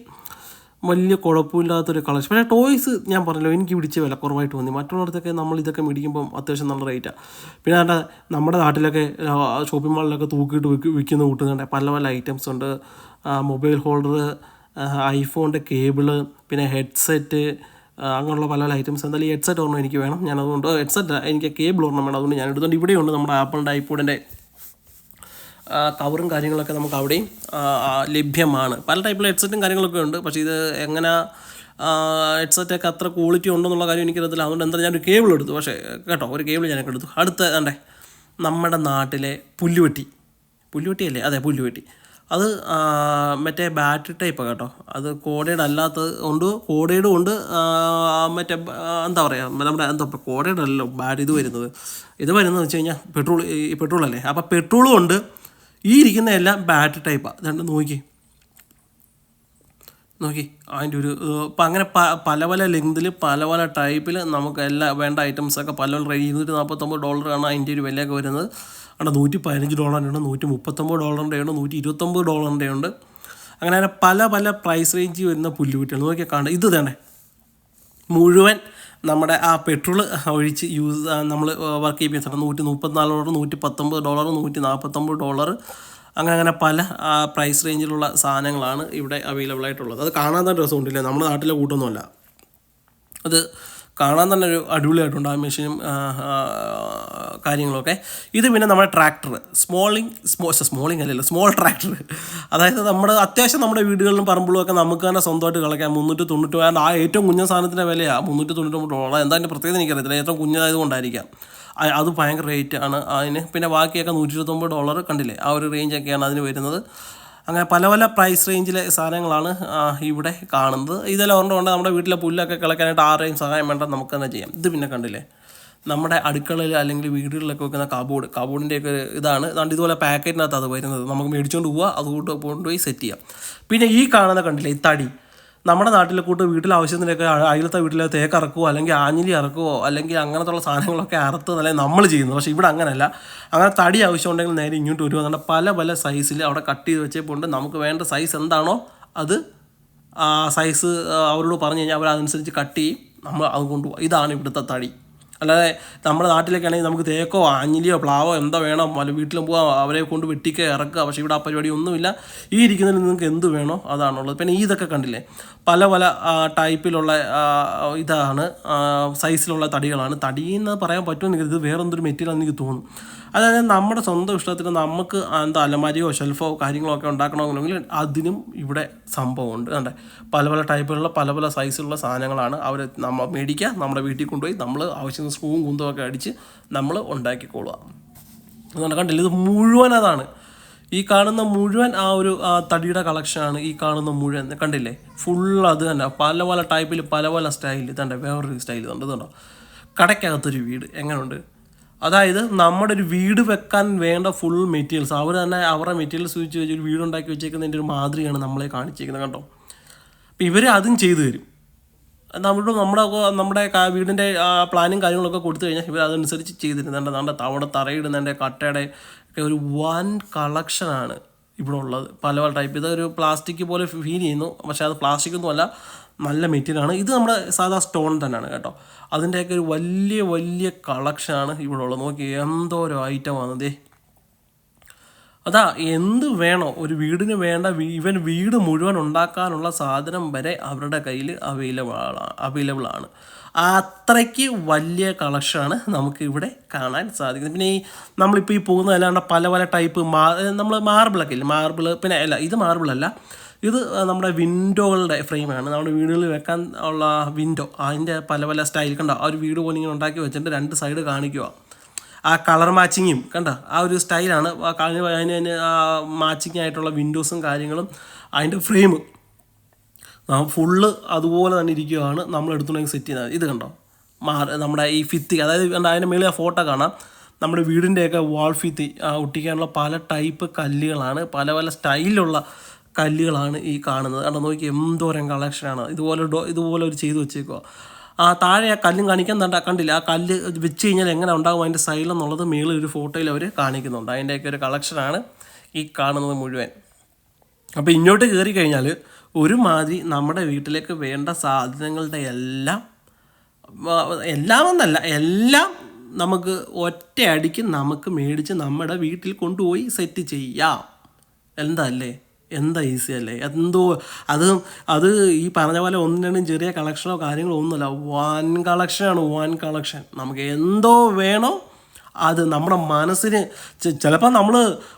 വലിയ കുഴപ്പമില്ലാത്തൊരു കളക്ഷൻ. പക്ഷേ ടോയ്സ് ഞാൻ പറഞ്ഞല്ലോ എനിക്ക് പിടിച്ച വില കുറവായിട്ട് തോന്നി മറ്റുള്ളവർക്കൊക്കെ നമ്മൾ ഇതൊക്കെ മേടിക്കുമ്പം അത്യാവശ്യം നല്ല റേറ്റാണ് പിന്നെ അതിന്റെ നമ്മുടെ നാട്ടിലൊക്കെ ഷോപ്പിംഗ് മാളിലൊക്കെ തൂക്കിയിട്ട് വിൽക്ക് വിൽക്കുന്ന കൂട്ടുന്നുണ്ട്. പല പല ഐറ്റംസ് ഉണ്ട്. മൊബൈൽ ഹോൾഡർ ഐഫോണിന്റെ കേബിൾ പിന്നെ ഹെഡ്സെറ്റ് അങ്ങനെയുള്ള പല പല ഐറ്റംസ് എന്തായാലും ഈ ഹെഡ്സെറ്റ് ഒരെണ്ണം എനിക്ക് വേണം. ഞാൻ അതുകൊണ്ട് ഹെഡ്സെറ്റ് എനിക്ക് കേബിൾ ഒരെണ്ണം വേണം. അതുകൊണ്ട് ഞാൻ എടുത്തുകൊണ്ട് ഇവിടെയുണ്ട് നമ്മുടെ ആപ്പിളിന്റെ ഐപോഡിന്റെ കവറും കാര്യങ്ങളൊക്കെ നമുക്ക് അവിടെയും ലഭ്യമാണ്. പല ടൈപ്പിലുള്ള ഹെഡ്സെറ്റും കാര്യങ്ങളൊക്കെ ഉണ്ട്. പക്ഷേ ഇത് എങ്ങനെ ഹെഡ്സെറ്റൊക്കെ അത്ര ക്വാളിറ്റി ഉണ്ടെന്നുള്ള കാര്യം എനിക്കറിയത്തില്ല അതുകൊണ്ട് എന്താ ഞാനൊരു കേബിൾ എടുത്തു. പക്ഷേ കേട്ടോ ഒരു കേബിൾ ഞാനൊക്കെ എടുത്തു. അടുത്ത കണ്ടേ നമ്മുടെ നാട്ടിലെ പുല്ലുവെട്ടി. പുല്ലുവെട്ടിയല്ലേ അതെ പുല്ലുവെട്ടി. അത് മറ്റേ ബാറ്ററി ടൈപ്പാണ് കേട്ടോ. അത് കോടയുടെ അല്ലാത്തത് ഉണ്ട്. കോടയുടെ ഉണ്ട്. മറ്റേ എന്താ പറയുക നമ്മുടെ എന്താ കോടയുടെ അല്ലല്ലോ ബാറ്റ് ഇത് വരുന്നത്. ഇത് വരുന്നതെന്ന് വെച്ച് കഴിഞ്ഞാൽ പെട്രോൾ ഈ പെട്രോൾ അല്ലേ? അപ്പോൾ പെട്രോളും ഉണ്ട്. ഈ ഇരിക്കുന്ന എല്ലാം ബാറ്റ് ടൈപ്പാണ് രണ്ട് നോക്കി. നോക്കി. അതിന്റെ ഒരു ഇപ്പം അങ്ങനെ പ പല പല ലെങ്തിൽ പല പല ടൈപ്പിൽ നമുക്ക് എല്ലാ വേണ്ട ഐറ്റംസൊക്കെ പല പല റേഞ്ച് ഇരുന്നൂറ്റി നാൽപ്പത്തൊമ്പത് ഡോളറാണ് അതിന്റെ ഒരു വിലയൊക്കെ വരുന്നത്. അവിടെ നൂറ്റി പതിനഞ്ച് ഡോളറിന്റെ ഉണ്ട് നൂറ്റി മുപ്പത്തൊമ്പത് ഡോളറിന്റെ ഉണ്ട് നൂറ്റി ഇരുപത്തൊമ്പത് ഡോളറിന്റെ ഉണ്ട് അങ്ങനെ അങ്ങനെ പല പല പ്രൈസ് റേഞ്ചിൽ വരുന്ന പുല്ലുകുട്ടികൾ നോക്കിയാൽ കാണാം ഇത് തന്നെ. മുഴുവൻ നമ്മുടെ ആ പെട്രോൾ ഒഴിച്ച് യൂസ് നമ്മൾ വർക്ക് ചെയ്യിപ്പിച്ചിട്ടുണ്ട് നൂറ്റി മുപ്പത്തിനാല് ഡോളർ നൂറ്റി പത്തൊമ്പത് ഡോളർ നൂറ്റി നാൽപ്പത്തൊമ്പത് ഡോളർ അങ്ങനെ അങ്ങനെ പല പ്രൈസ് റേഞ്ചിലുള്ള സാധനങ്ങളാണ് ഇവിടെ അവൈലബിൾ ആയിട്ടുള്ളത്. അത് കാണാൻ തന്നെ രസമുണ്ടല്ലേ നമ്മുടെ നാട്ടിലെ കൂട്ടൊന്നുമല്ല. അത് കാണാൻ തന്നെ ഒരു അടിപൊളിയായിട്ടുണ്ട് ആ മെഷീനും കാര്യങ്ങളൊക്കെ. ഇത് പിന്നെ നമ്മുടെ ട്രാക്ടർ സ്മോളിങ് സ്മോ സ്മോളിങ് അല്ലല്ലോ സ്മോൾ ട്രാക്ടർ അതായത് നമ്മുടെ അത്യാവശ്യം നമ്മുടെ വീടുകളിലും പറമ്പിലും ഒക്കെ നമുക്ക് തന്നെ സ്വന്തമായിട്ട് കളയ്ക്കാം. മുന്നൂറ്റി തൊണ്ണൂറ്റി ആ ഏറ്റവും കുഞ്ഞ സാധനത്തിന്റെ വിലയാണ് മുന്നൂറ്റി തൊണ്ണൂറ്റൊമ്പത് ഡോളർ എന്താ അതിന്റെ പ്രത്യേകത എനിക്കറിയത്തില്ല. ഏറ്റവും കുഞ്ഞതായത് കൊണ്ടായിരിക്കാം. അത് ഭയങ്കര റേറ്റ് ആണ്. അതിന് പിന്നെ ബാക്കിയൊക്കെ നൂറ്റി ഇരുപത്തൊമ്പത് ഡോളർ കണ്ടില്ലേ? ആ ഒരു റേഞ്ചൊക്കെയാണ് അതിന് വരുന്നത്. അങ്ങനെ പല പല പ്രൈസ് റേഞ്ചിലെ സാധനങ്ങളാണ് ഇവിടെ കാണുന്നത്. ഇതെല്ലാം ഉണ്ട്? നമ്മുടെ വീട്ടിലെ പുല്ലൊക്കെ കിളക്കാനായിട്ട് ആരെയും സഹായം വേണ്ട. നമുക്ക് തന്നെ ചെയ്യാം. ഇത് പിന്നെ കണ്ടില്ലേ? നമ്മുടെ അടുക്കളയിൽ അല്ലെങ്കിൽ വീടുകളിലൊക്കെ വെക്കുന്ന കബോർഡ് കബോർഡിന്റെയൊക്കെ ഇതാണ്. അതുകൊണ്ട് ഇതുപോലെ പാക്കറ്റിനകത്ത് അത് വരുന്നത്. നമുക്ക് മേടിച്ചുകൊണ്ട് പോവുക അതുകൊണ്ട് കൊണ്ടുപോയി സെറ്റ് ചെയ്യാം. പിന്നെ ഈ കാണുന്ന കണ്ടില്ലേ? ഈ തടി. നമ്മുടെ നാട്ടിലെ കൂട്ട് വീട്ടിലെ ആവശ്യത്തിനൊക്കെ അയലത്തെ വീട്ടിലെ തേക്ക് ഇറക്കുവോ അല്ലെങ്കിൽ ആഞ്ഞിലി ഇറക്കുവോ അല്ലെങ്കിൽ അങ്ങനത്തുള്ള സാധനങ്ങളൊക്കെ അറുത്ത് നല്ല നമ്മൾ ചെയ്യുന്നത്. പക്ഷേ ഇവിടെ അങ്ങനെയല്ല. അങ്ങനെ തടി ആവശ്യമുണ്ടെങ്കിൽ നേരെ ഇങ്ങോട്ട് വരുമോ എന്നുള്ള പല പല സൈസിൽ അവിടെ കട്ട് ചെയ്ത് വെച്ചപ്പോണ്ട്. നമുക്ക് വേണ്ട സൈസ് എന്താണോ അത് ആ സൈസ് അവരോട് പറഞ്ഞു കഴിഞ്ഞാൽ അവർ അതനുസരിച്ച് കട്ട് ചെയ്യും. നമ്മൾ അത് കൊണ്ടുപോകും ഇതാണ് ഇവിടുത്തെ തടി. അല്ലാതെ നമ്മുടെ നാട്ടിലൊക്കെ ആണെങ്കിൽ നമുക്ക് തേക്കോ ആഞ്ഞിലിയോ പ്ലാവോ എന്തോ വേണം. വല്ല വീട്ടിലും പോകാം അവരെ കൊണ്ട് വെട്ടിക്കുക ഇറക്കുക. പക്ഷേ ഇവിടെ ആ പരിപാടി ഒന്നുമില്ല. ഈ ഇരിക്കുന്നതിൽ നിങ്ങൾക്ക് എന്ത് വേണോ അതാണുള്ളത്. പിന്നെ ഇതൊക്കെ കണ്ടില്ലേ? പല പല ടൈപ്പിലുള്ള ഇതാണ് സൈസിലുള്ള തടികളാണ്. തടിയെന്ന് പറയാൻ പറ്റുമെന്ന് ഇത് വേറെന്തൊരു മെറ്റീരിയൽ എനിക്ക് തോന്നും അതായത് നമ്മുടെ സ്വന്തം ഇഷ്ടത്തിന് നമുക്ക് എന്താ അലമാരിയോ ഷെൽഫോ കാര്യങ്ങളോ ഒക്കെ ഉണ്ടാക്കണമെന്നുണ്ടെങ്കിൽ അതിനും ഇവിടെ സംഭവമുണ്ട്. അതെ പല പല ടൈപ്പിലുള്ള പല പല സൈസിലുള്ള സാധനങ്ങളാണ് അവർ നമ്മൾ മേടിക്കുക നമ്മുടെ വീട്ടിൽ കൊണ്ടുപോയി നമ്മൾ ആവശ്യത്തിന് സ്ക്രൂവും കുന്തവും ഒക്കെ അടിച്ച് നമ്മൾ ഉണ്ടാക്കിക്കൊള്ളുക. അതുകൊണ്ട് കണ്ടില്ല ഇത് മുഴുവൻ അതാണ്. ഈ കാണുന്ന മുഴുവൻ ആ ഒരു തടിയുടെ കളക്ഷനാണ് ഈ കാണുന്ന മുഴുവൻ. കണ്ടില്ലേ? ഫുൾ അത് തന്നെ. പല പല ടൈപ്പിൽ പല പല സ്റ്റൈലിൽ തന്നെ വേറൊരു സ്റ്റൈൽ ഇതുണ്ടോ കടയ്ക്കകത്തൊരു വീട്. എങ്ങനെയുണ്ട് അതായത് നമ്മുടെ ഒരു വീട് വെക്കാൻ വേണ്ട ഫുൾ മെറ്റീരിയൽസ് അവർ തന്നെ അവരുടെ മെറ്റീരിയൽസ് വെച്ച് വെച്ച് ഒരു വീട് ഉണ്ടാക്കി വെച്ചേക്കുന്നതിന്റെ ഒരു മാതൃകയാണ് നമ്മളെ കാണിച്ചേക്കുന്നത് കണ്ടോ അപ്പോൾ ഇവർ അതും ചെയ്തു തരും. നമ്മുടെ നമ്മുടെ നമ്മുടെ വീടിന്റെ പ്ലാനും കാര്യങ്ങളൊക്കെ കൊടുത്തു കഴിഞ്ഞാൽ ഇവർ അതനുസരിച്ച് ചെയ്തിരുന്നുണ്ട് നമ്മുടെ തവണ തറയിടുന്നതിന്റെ കട്ടയുടെ ഒരു വൻ കളക്ഷനാണ് ഇവിടെ ഉള്ളത്. പല പല ടൈപ്പ് ഇതൊരു പ്ലാസ്റ്റിക് പോലെ ഫീൽ ചെയ്യുന്നു. പക്ഷേ അത് പ്ലാസ്റ്റിക് ഒന്നുമല്ല നല്ല മെറ്റീരിയലാണ് ഇത് നമ്മുടെ സാധാ സ്റ്റോൺ തന്നെയാണ് കേട്ടോ. അതിന്റെയൊക്കെ ഒരു വലിയ വലിയ കളക്ഷനാണ് ഇവിടെ ഉള്ളത്. നോക്കി എന്തോരോ ഐറ്റമാണ് ദേ. അതാ എന്ത് വേണോ ഒരു വീടിന് വേണ്ട ഇവൻ വീട് മുഴുവൻ ഉണ്ടാക്കാനുള്ള സാധനം വരെ അവരുടെ കയ്യിൽ അവൈലബിൾ അവൈലബിൾ ആണ്. അത്രയ്ക്ക് വലിയ കളക്ഷനാണ് നമുക്ക് ഇവിടെ കാണാൻ സാധിക്കുന്നത്. പിന്നെ ഈ നമ്മളിപ്പോൾ ഈ പോകുന്ന അല്ലാണ്ട് പല പല ടൈപ്പ് മാ നമ്മൾ മാർബിളൊക്കെ ഇല്ല? മാർബിൾ പിന്നെ അല്ല ഇത് മാർബിളല്ല. ഇത് നമ്മുടെ വിൻഡോകളുടെ ഫ്രെയിമാണ്. നമ്മുടെ വീടുകളിൽ വെക്കാൻ ഉള്ള വിൻഡോ അതിന്റെ പല പല സ്റ്റൈൽ. കണ്ടോ? ആ ഒരു വീട് പോലെ ഇങ്ങനെ ഉണ്ടാക്കി വെച്ചിട്ട് രണ്ട് സൈഡ് കാണിക്കുക ആ കളർ മാച്ചിങ്ങും കണ്ട? ആ ഒരു സ്റ്റൈലാണ്. അതിന് അതിന് മാച്ചിങ് ആയിട്ടുള്ള വിൻഡോസും കാര്യങ്ങളും അതിന്റെ ഫ്രെയിം ഫുള്ള് അതുപോലെ തന്നെ ഇരിക്കുകയാണ് നമ്മൾ എടുത്തുണ്ടെങ്കിൽ സെറ്റ് ചെയ്യുന്നത് ഇത് കണ്ടോ? നമ്മുടെ ഈ ഫിത്തി അതായത് കണ്ടോ അതിന്റെ മേളിൽ ആ ഫോട്ടോ കാണാം. നമ്മുടെ വീടിന്റെയൊക്കെ വാൾ ഫിത്തി ഒട്ടിക്കാനുള്ള പല ടൈപ്പ് കല്ലുകളാണ്. പല പല സ്റ്റൈലിലുള്ള കല്ലുകളാണ് ഈ കാണുന്നത്. കണ്ടോ നോക്കി എന്തോരം കളക്ഷനാണ് ഇതുപോലെ ഡോ ഇതുപോലെ ഒരു ചെയ്തു വെച്ചേക്കുക ആ താഴെ ആ കല്ലും കാണിക്കാൻ തണ്ട കണ്ടില്ല? ആ കല്ല് വെച്ച് കഴിഞ്ഞാൽ എങ്ങനെ ഉണ്ടാകും അതിന്റെ സൈഡിലെന്നുള്ളത് മേളിൽ ഒരു ഫോട്ടോയിൽ അവർ കാണിക്കുന്നുണ്ട്. അതിന്റെയൊക്കെ ഒരു കളക്ഷനാണ് ഈ കാണുന്നത് മുഴുവൻ. അപ്പോൾ ഇങ്ങോട്ട് കയറി കഴിഞ്ഞാൽ ഒരുമാതിരി നമ്മുടെ വീട്ടിലേക്ക് വേണ്ട സാധനങ്ങളുടെ എല്ലാം എല്ലാമെന്നല്ല എല്ലാം നമുക്ക് ഒറ്റയടിക്ക് നമുക്ക് മേടിച്ച് നമ്മുടെ വീട്ടിൽ കൊണ്ടുപോയി സെറ്റ് ചെയ്യാം. എന്താ അല്ലേ? എന്താ ഈസി അല്ലേ? എന്തോ അത് അത് ഈ പറഞ്ഞ പോലെ ഒന്നും രണ്ടും ചെറിയ കളക്ഷനോ കാര്യങ്ങളോ ഒന്നുമല്ല. വൻ കളക്ഷനാണ് വൻ കളക്ഷൻ നമുക്ക് എന്തോ വേണോ അത് നമ്മുടെ മനസ്സിന് ചിലപ്പോൾ നമ്മൾ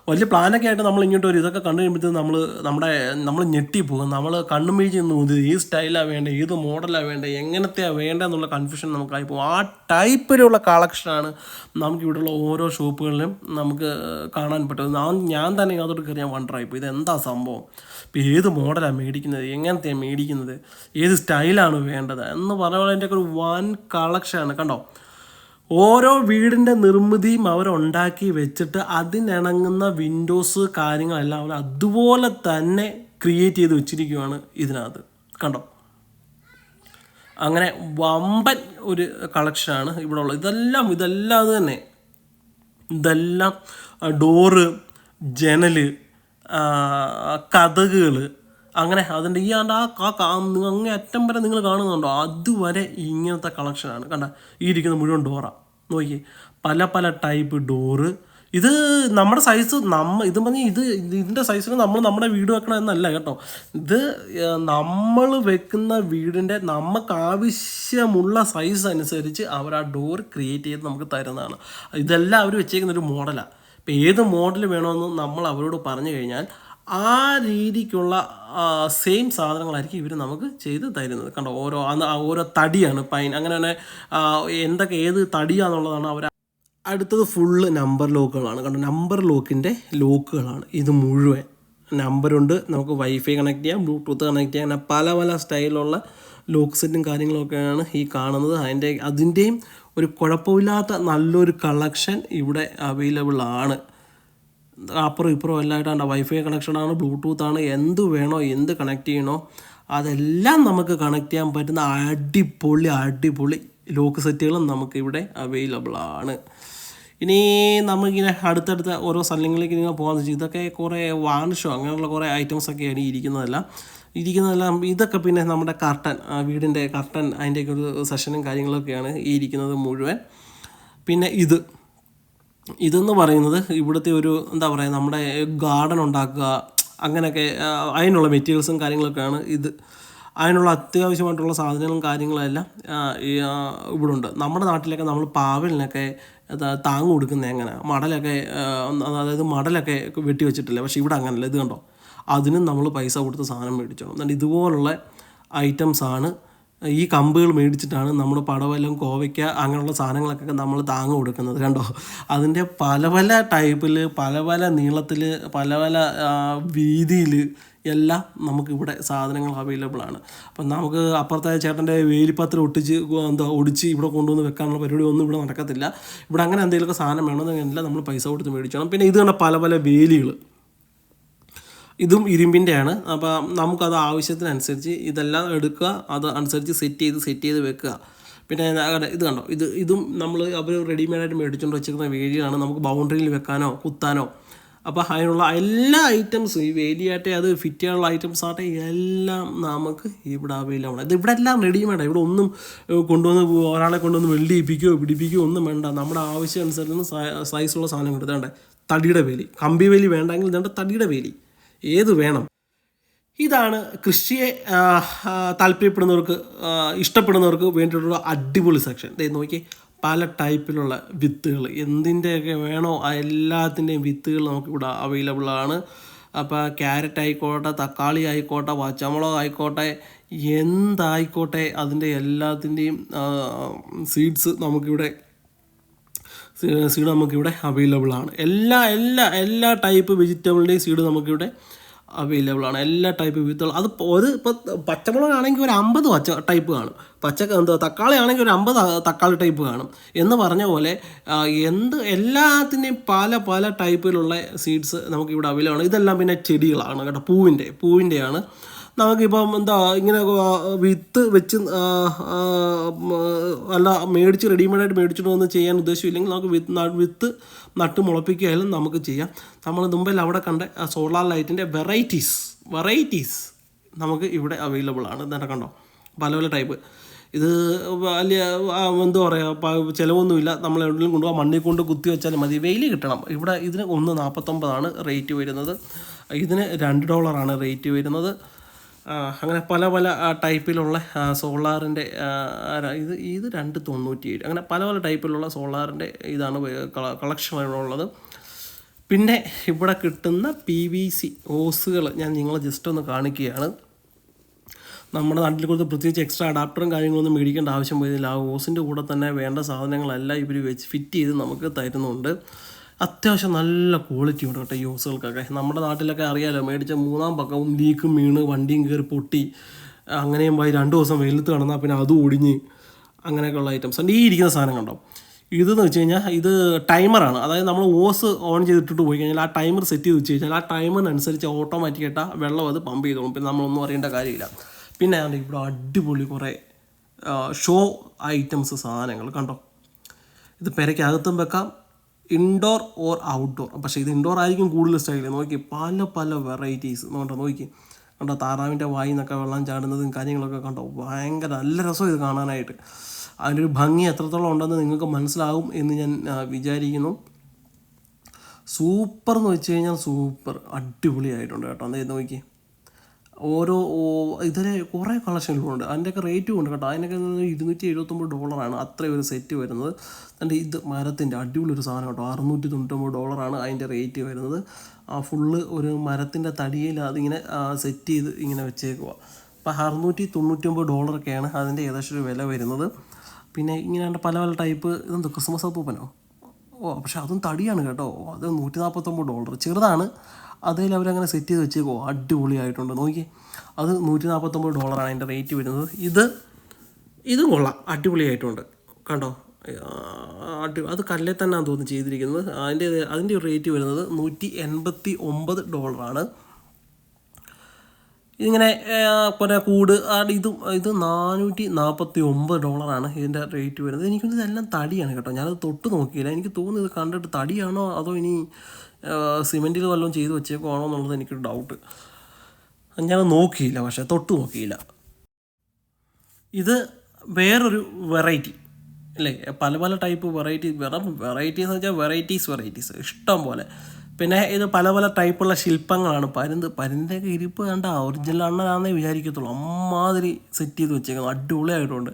വലിയ പ്ലാനൊക്കെ ആയിട്ട് നമ്മൾ ഇങ്ങോട്ട് ഒരു ഇതൊക്കെ കണ്ടു കഴിയുമ്പോഴത്തേക്കും നമ്മൾ നമ്മുടെ നമ്മൾ ഞെട്ടിപ്പോകും നമ്മൾ കണ്ണും വീഴ്ച ഇത് ഈ സ്റ്റൈലാണ് വേണ്ടത് ഏത് മോഡലാണ് വേണ്ടത് എങ്ങനത്തെയാണ് വേണ്ടത് എന്നുള്ള കൺഫ്യൂഷൻ നമുക്കായി പോകും. ആ ടൈപ്പിലുള്ള കളക്ഷനാണ് നമുക്കിവിടെയുള്ള ഓരോ ഷോപ്പുകളിലും നമുക്ക് കാണാൻ പറ്റും. ഞാൻ ഞാൻ തന്നെ അതോട്ട് കയറി ഞാൻ വണ്ടറായി ഇപ്പോൾ ഇതെന്താ സംഭവം? ഇപ്പോൾ ഏത് മോഡലാണ് മേടിക്കുന്നത്? എങ്ങനത്തെയാണ് മേടിക്കുന്നത്? ഏത് സ്റ്റൈലാണ് വേണ്ടത്? എന്ന് പറഞ്ഞ പോലെ അതിന്റെയൊക്കെ ഒരു വൻ കളക്ഷനാണ് കണ്ടോ? ഓരോ വീടിന്റെ നിർമ്മിതിയും അവരുണ്ടാക്കി വെച്ചിട്ട് അതിനിണങ്ങുന്ന വിൻഡോസ് കാര്യങ്ങളെല്ലാം അവർ അതുപോലെ തന്നെ ക്രിയേറ്റ് ചെയ്ത് വെച്ചിരിക്കുകയാണ് ഇതിനകത്ത്. കണ്ടോ? അങ്ങനെ വമ്പൻ ഒരു കളക്ഷനാണ് ഇവിടെ ഉള്ളത്. ഇതെല്ലാം ഇതെല്ലാം തന്നെ. ഇതെല്ലാം ഡോറ് ജനൽ കഥകുകൾ അങ്ങനെ അതിന്റെ ഈ ആണ്ട് ആ അങ്ങേ അറ്റം വരെ നിങ്ങൾ കാണുന്നുണ്ടോ? അതുവരെ ഇങ്ങനത്തെ കളക്ഷനാണ് കണ്ട ഈ ഇരിക്കുന്ന മുഴുവൻ ഡോറാ നോക്കി. പല പല ടൈപ്പ് ഡോറ്. ഇത് നമ്മുടെ സൈസ് നമ്മ ഇത് പറഞ്ഞ് ഇത് ഇതിന്റെ സൈസിന് നമ്മൾ നമ്മുടെ വീട് വെക്കണം എന്നല്ല കേട്ടോ. ഇത് നമ്മൾ വെക്കുന്ന വീടിന്റെ നമുക്ക് ആവശ്യമുള്ള സൈസ് അനുസരിച്ച് അവർ ആ ഡോർ ക്രിയേറ്റ് ചെയ്ത് നമുക്ക് തരുന്നതാണ്. ഇതെല്ലാം അവർ വെച്ചേക്കുന്ന ഒരു മോഡലാണ് ഇപ്പം ഏത് മോഡൽ വേണമെന്ന് നമ്മൾ അവരോട് പറഞ്ഞു കഴിഞ്ഞാൽ ആ രീതിക്കുള്ള സെയിം സാധനങ്ങളായിരിക്കും ഇവർ നമുക്ക് ചെയ്ത് തരുന്നത്. കണ്ടോ ഓരോ അന്ന് ഓരോ തടിയാണ് പൈൻ അങ്ങനെ തന്നെ എന്തൊക്കെ ഏത് തടിയാന്നുള്ളതാണ് അവർ അടുത്തത് ഫുള്ള് നമ്പർ ലോക്കുകളാണ് കണ്ടോ നമ്പർ ലോക്കിന്റെ ലോക്കുകളാണ് ഇത് മുഴുവൻ നമ്പറുണ്ട് നമുക്ക് വൈഫൈ കണക്ട് ചെയ്യാം ബ്ലൂടൂത്ത് കണക്ട് ചെയ്യാം അങ്ങനെ പല പല സ്റ്റൈലുള്ള ലോക്ക് സെറ്റും കാര്യങ്ങളൊക്കെയാണ് ഈ കാണുന്നത്. അതിന്റെ അതിന്റെയും ഒരു കുഴപ്പമില്ലാത്ത നല്ലൊരു കളക്ഷൻ ഇവിടെ അവൈലബിൾ ആണ്. അപ്പുറം ഇപ്പുറം എല്ലായിട്ടാണ് വൈഫൈ കണക്ഷനാണ് ബ്ലൂടൂത്ത് ആണ് എന്ത് വേണോ എന്ത് കണക്ട് ചെയ്യണോ അതെല്ലാം നമുക്ക് കണക്ട് ചെയ്യാൻ പറ്റുന്ന അടിപൊളി അടിപൊളി ലോക്ക് സെറ്റുകളും നമുക്കിവിടെ അവൈലബിൾ ആണ്. ഇനി നമുക്കിങ്ങനെ അടുത്തടുത്ത ഓരോ സ്ഥലങ്ങളിലേക്ക് ഇങ്ങനെ പോകാമെന്ന് വെച്ചാൽ ഇതൊക്കെ കുറേ വാണിഷോ അങ്ങനെയുള്ള കുറേ ഐറ്റംസ് ഒക്കെയാണ് ഇരിക്കുന്നതല്ല. ഇരിക്കുന്നതെല്ലാം ഇതൊക്കെ പിന്നെ നമ്മുടെ കർട്ടൻ വീടിന്റെ കർട്ടൻ അതിന്റെയൊക്കെ ഒരു സെഷനും കാര്യങ്ങളൊക്കെയാണ് ഈ ഇരിക്കുന്നത് മുഴുവൻ. പിന്നെ ഇത്. ഇതെന്ന് പറയുന്നത് ഇവിടുത്തെ ഒരു എന്താ പറയുക നമ്മുടെ ഗാർഡൻ ഉണ്ടാക്കുക അങ്ങനെയൊക്കെ അതിനുള്ള മെറ്റീരിയൽസും കാര്യങ്ങളൊക്കെയാണ് ഇത്. അതിനുള്ള അത്യാവശ്യമായിട്ടുള്ള സാധനങ്ങളും കാര്യങ്ങളെല്ലാം ആ, ഈ ആ, ഇവിടെ ഉണ്ട് നമ്മുടെ നാട്ടിലൊക്കെ നമ്മൾ പാവലിനൊക്കെ താങ്ങ് കൊടുക്കുന്നത് എങ്ങനെ? മടലൊക്കെ അതായത് മടലൊക്കെ വെട്ടി വെച്ചിട്ടില്ല? പക്ഷേ ഇവിടെ അങ്ങനല്ല. ഇത് കണ്ടോ? അതിനും നമ്മൾ പൈസ കൊടുത്ത് സാധനം മേടിച്ചോണം എന്നിട്ട് ഇതുപോലുള്ള ഐറ്റംസാണ് ഈ കമ്പുകൾ മേടിച്ചിട്ടാണ് നമ്മൾ പടവലം കോവയ്ക്ക അങ്ങനെയുള്ള സാധനങ്ങളൊക്കെ നമ്മൾ താങ്ങ് കൊടുക്കുന്നത് കണ്ടോ? അതിന്റെ പല പല ടൈപ്പിൽ പല പല നീളത്തിൽ പല പല വീതിയിൽ എല്ലാം നമുക്കിവിടെ സാധനങ്ങൾ അവൈലബിൾ ആണ്. അപ്പം നമുക്ക് അപ്പുറത്തെ ചേട്ടന്റെ വേലിപ്പത്രം ഒട്ടിച്ച് എന്താ ഒടിച്ച് ഇവിടെ കൊണ്ടുവന്ന് വെക്കാനുള്ള പരിപാടി ഒന്നും ഇവിടെ നടക്കത്തില്ല. ഇവിടെ അങ്ങനെ എന്തെങ്കിലുമൊക്കെ സാധനം വേണമെന്നെല്ലാം നമ്മൾ പൈസ കൊടുത്ത് മേടിച്ചോണം പിന്നെ ഇത് കണ്ട പല പല വേലികൾ ഇതും ഇരുമ്പിന്റെയാണ് അപ്പോൾ നമുക്കത് ആവശ്യത്തിനനുസരിച്ച് ഇതെല്ലാം എടുക്കുക അത് അനുസരിച്ച് സെറ്റ് ചെയ്ത് സെറ്റ് ചെയ്ത് വെക്കുക. പിന്നെ ഇത് കണ്ടോ? ഇത് ഇതും നമ്മൾ അവർ റെഡിമെയ്ഡായിട്ട് മേടിച്ചുകൊണ്ട് വെച്ചിരിക്കുന്ന വേലിയാണ് നമുക്ക് ബൗണ്ടറിയിൽ വെക്കാനോ കുത്താനോ. അപ്പോൾ അതിനുള്ള എല്ലാ ഐറ്റംസും ഈ വേലിയാട്ടെ അത് ഫിറ്റ് ചെയ്യാനുള്ള ഐറ്റംസ് ആട്ടെ എല്ലാം നമുക്ക് ഇവിടെ അവൈലബിൾ ആണ്. ഇത് ഇവിടെ എല്ലാം റെഡിമെയ്ഡാണ് ഇവിടെ ഒന്നും കൊണ്ടുവന്ന് ഒരാളെ കൊണ്ടുവന്ന് വെള്ളിയിപ്പിക്കുകയോ പിടിപ്പിക്കുകയോ ഒന്നും വേണ്ട. നമ്മുടെ ആവശ്യം അനുസരിച്ച് സൈസുള്ള സാധനം കൊടുത്തേണ്ടേ തടിയുടെ വേലി. കമ്പി വേലി വേണ്ടെങ്കിൽ ഇതേണ്ട തടിയുടെ വേലി. ഏത് വേണം? ഇതാണ് കൃഷിയെ താല്പര്യപ്പെടുന്നവർക്ക് ഇഷ്ടപ്പെടുന്നവർക്ക് വേണ്ടിയിട്ടുള്ള അടിപൊളി സെക്ഷൻ ദേ നോക്കി പല ടൈപ്പിലുള്ള വിത്തുകൾ എന്തിന്റെയൊക്കെ വേണോ ആ എല്ലാത്തിന്റെയും വിത്തുകൾ നമുക്കിവിടെ അവൈലബിൾ ആണ്. അപ്പോൾ ക്യാരറ്റ് ആയിക്കോട്ടെ തക്കാളി ആയിക്കോട്ടെ പച്ചമുളക് ആയിക്കോട്ടെ എന്തായിക്കോട്ടെ അതിന്റെ എല്ലാത്തിന്റെയും സീഡ്സ് നമുക്കിവിടെ സീഡ് നമുക്കിവിടെ അവൈലബിൾ ആണ്. എല്ലാ എല്ലാ എല്ലാ ടൈപ്പ് വെജിറ്റബിളിന്റെയും സീഡ് നമുക്കിവിടെ അവൈലബിൾ ആണ്. എല്ലാ ടൈപ്പ് വിത്തുകൾ അത് ഒരു ഇപ്പോൾ പച്ചമുളകാണെങ്കിൽ ഒരു അമ്പത് പച്ച ടൈപ്പ് കാണും. പച്ച എന്താ തക്കാളി ആണെങ്കിൽ ഒരു അമ്പത് തക്കാളി ടൈപ്പ് കാണും. എന്ന് പറഞ്ഞ പോലെ എന്ത് എല്ലാത്തിന്റെയും പല പല ടൈപ്പിലുള്ള സീഡ്സ് നമുക്കിവിടെ അവൈലബിൾ ആണ്. ഇതെല്ലാം പിന്നെ ചെടികളാണ് കേട്ടോ. പൂവിന്റെ പൂവിന്റെയാണ്. നമുക്കിപ്പം എന്താ ഇങ്ങനെ വിത്ത് വെച്ച് അല്ല മേടിച്ച് റെഡിമെയ്ഡായിട്ട് മേടിച്ചിട്ട് വന്ന് ചെയ്യാൻ ഉദ്ദേശമില്ലെങ്കിൽ നമുക്ക് വിത്ത് വിത്ത് നട്ട് മുളപ്പിക്കുകയായാലും നമുക്ക് ചെയ്യാം. നമ്മൾ മുമ്പിൽ അവിടെ കണ്ട സോളാർ ലൈറ്റിന്റെ വെറൈറ്റീസ് വെറൈറ്റീസ് നമുക്ക് ഇവിടെ അവൈലബിൾ ആണ്. എന്നിട്ട് കണ്ടോ? പല പല ടൈപ്പ് ഇത് വലിയ എന്താ പറയുക ചിലവൊന്നുമില്ല. നമ്മൾ എവിടെയെങ്കിലും കൊണ്ടുപോകാം മണ്ണിൽ കൊണ്ട് കുത്തി വെച്ചാൽ മതി. വെയിൽ കിട്ടണം. ഇവിടെ ഇതിന് ഒന്ന് നാൽപ്പത്തൊമ്പതാണ് റേറ്റ് വരുന്നത്. ഇതിന് രണ്ട് ഡോളറാണ് റേറ്റ് വരുന്നത്. അങ്ങനെ പല പല ടൈപ്പിലുള്ള സോളാറിന്റെ ഇത് ഇത് രണ്ട് തൊണ്ണൂറ്റിയേഴ്. അങ്ങനെ പല പല ടൈപ്പിലുള്ള സോളാറിന്റെ ഇതാണ് കളക്ഷനുള്ളത്. പിന്നെ ഇവിടെ കിട്ടുന്ന പി വി സി ഓസുകൾ ഞാൻ നിങ്ങളെ ജസ്റ്റ് ഒന്ന് കാണിക്കുകയാണ്. നമ്മുടെ നാട്ടിൽ കൊടുത്ത് പ്രത്യേകിച്ച് എക്സ്ട്രാ അഡാപ്റ്ററും കാര്യങ്ങളൊന്നും മേടിക്കേണ്ട ആവശ്യം വരുന്നില്ല. ആ ഓസിന്റെ കൂടെ തന്നെ വേണ്ട സാധനങ്ങളെല്ലാം ഇവർ വെച്ച് ഫിറ്റ് ചെയ്ത് നമുക്ക് തരുന്നുണ്ട്. അത്യാവശ്യം നല്ല ക്വാളിറ്റി ഉണ്ട് കേട്ടോ യൂസുകൾക്കൊക്കെ. നമ്മുടെ നാട്ടിലൊക്കെ അറിയാലോ മേടിച്ച മൂന്നാം പക്കവും ലീക്കും വീണ് വണ്ടിയും കയറി പൊട്ടി. അങ്ങനെയും പോയി രണ്ട് ദിവസം വെയിലത്ത് കിടന്നാൽ പിന്നെ അതും ഒടിഞ്ഞ് അങ്ങനെയൊക്കെയുള്ള ഐറ്റംസ് ഉണ്ട്. ഈ ഇരിക്കുന്ന സാധനം കണ്ടോ ഇതെന്ന് വെച്ച് കഴിഞ്ഞാൽ ഇത് ടൈമറാണ്. അതായത് നമ്മൾ ഓസ് ഓൺ ചെയ്തിട്ടിട്ട് പോയി കഴിഞ്ഞാൽ ആ ടൈമർ സെറ്റ് ചെയ്ത് വെച്ച് കഴിഞ്ഞാൽ ആ ടൈമറിനനുസരിച്ച് ഓട്ടോമാറ്റിക്കായിട്ട് ആ വെള്ളം അത് പമ്പ് ചെയ്തോളും. പിന്നെ നമ്മളൊന്നും അറിയേണ്ട കാര്യമില്ല. പിന്നെ ഇവിടെ അടിപൊളി കുറേ ഷോ ഐറ്റംസ് സാധനങ്ങൾ കണ്ടോ? ഇത് പെരയ്ക്കകത്തും വെക്കാം. ഇൻഡോർ ഓർ ഔട്ട്ഡോർ പക്ഷേ ഇത് ഇൻഡോർ ആയിരിക്കും കൂടുതൽ സ്റ്റൈൽ നോക്കി പല പല വെറൈറ്റീസ് നോക്കട്ടോ നോക്കി. കണ്ടോ താറാവിന്റെ വായിൽ നിന്നൊക്കെ വെള്ളം ചാടുന്നതും കാര്യങ്ങളൊക്കെ കണ്ടോ. ഭയങ്കര നല്ല രസം ഇത് കാണാനായിട്ട്. അതിന്റെ ഒരു ഭംഗി എത്രത്തോളം ഉണ്ടെന്ന് നിങ്ങൾക്ക് മനസ്സിലാവും എന്ന് ഞാൻ വിചാരിക്കുന്നു. സൂപ്പർ എന്ന് വെച്ച് കഴിഞ്ഞാൽ സൂപ്പർ. അടിപൊളിയായിട്ടുണ്ട് കേട്ടോ. എന്താ നോക്കി. ഓരോ ഇതിന് കുറേ കളക്ഷനുകളുണ്ട്. അതിന്റെയൊക്കെ റേറ്റും ഉണ്ട് കേട്ടോ. അതിനൊക്കെ ഇരുന്നൂറ്റി എഴുപത്തൊമ്പത് ഡോളറാണ് അത്രയും ഒരു സെറ്റ് വരുന്നത്. അതിന്റെ ഇത് മരത്തിന്റെ അടിപൊളി ഒരു സാധനം കേട്ടോ. അറുന്നൂറ്റി തൊണ്ണൂറ്റൊമ്പത് ഡോളറാണ് അതിന്റെ റേറ്റ് വരുന്നത്. ആ ഫുള്ള് ഒരു മരത്തിന്റെ തടിയിൽ അതിങ്ങനെ സെറ്റ് ചെയ്ത് ഇങ്ങനെ വെച്ചേക്കുക അപ്പോൾ അറുന്നൂറ്റി തൊണ്ണൂറ്റൊമ്പത് ഡോളറൊക്കെയാണ് അതിന്റെ ഏകദേശം ഒരു വില വരുന്നത്. പിന്നെ ഇങ്ങനെ പല പല ടൈപ്പ് ഇതെന്ത് ക്രിസ്മസ് അപ്പൂപ്പനോ? ഓ പക്ഷെ അതും തടിയാണ് കേട്ടോ. അത് നൂറ്റി നാൽപ്പത്തൊമ്പത് ഡോളർ ചെറുതാണ്. അതിൽ അവരങ്ങനെ സെറ്റ് ചെയ്ത് വെച്ചേക്കോ അടിപൊളിയായിട്ടുണ്ട്. നോക്കി അത് നൂറ്റി നാൽപ്പത്തൊമ്പത് ഡോളറാണ് അതിന്റെ റേറ്റ് വരുന്നത്. ഇത് ഇതും കൊള്ളാം. അടിപൊളിയായിട്ടുണ്ട്. കണ്ടോ? അടി അത് കല്ലിൽ തന്നെയാണ് തോന്നുന്നു ചെയ്തിരിക്കുന്നത്. അതിന്റെ അതിന്റെ റേറ്റ് വരുന്നത് നൂറ്റി എൺപത്തി ഒമ്പത് ഡോളറാണ്. ഇതിങ്ങനെ പിന്നെ കൂട് ഇത് ഇതും നാനൂറ്റി നാൽപ്പത്തി ഒമ്പത് ഡോളറാണ് ഇതിന്റെ റേറ്റ് വരുന്നത്. എനിക്കൊന്നും ഇതെല്ലാം തടിയാണ് കേട്ടോ. ഞാനത് തൊട്ട് നോക്കിയില്ല. എനിക്ക് തോന്നുന്നു ഇത് കണ്ടിട്ട് തടിയാണോ അതോ ഇനി സിമെന്റിൽ വല്ലതും ചെയ്ത് വെച്ചേക്കുവാണോ എന്നുള്ളത് എനിക്കൊരു ഡൗട്ട് ഞാൻ നോക്കിയില്ല പക്ഷേ തൊട്ട് നോക്കിയില്ല. ഇത് വേറൊരു വെറൈറ്റി അല്ലേ? പല പല ടൈപ്പ് വെറൈറ്റി വെറും വെറൈറ്റീസ് എന്ന് വെച്ചാൽ വെറൈറ്റീസ് വെറൈറ്റീസ് ഇഷ്ടം പോലെ. പിന്നെ ഇത് പല പല ടൈപ്പുള്ള ശില്പങ്ങളാണ്. പരുന്ത് പരുന്തൊക്കെ ഇരിപ്പ് കണ്ട ഒറിജിനൽ അണ്ണനാണെന്നേ വിചാരിക്കത്തുള്ളൂ. അമ്മാതിരി സെറ്റ് ചെയ്ത് വെച്ചേക്കുന്നു അടിപൊളിയായിട്ടുണ്ട്.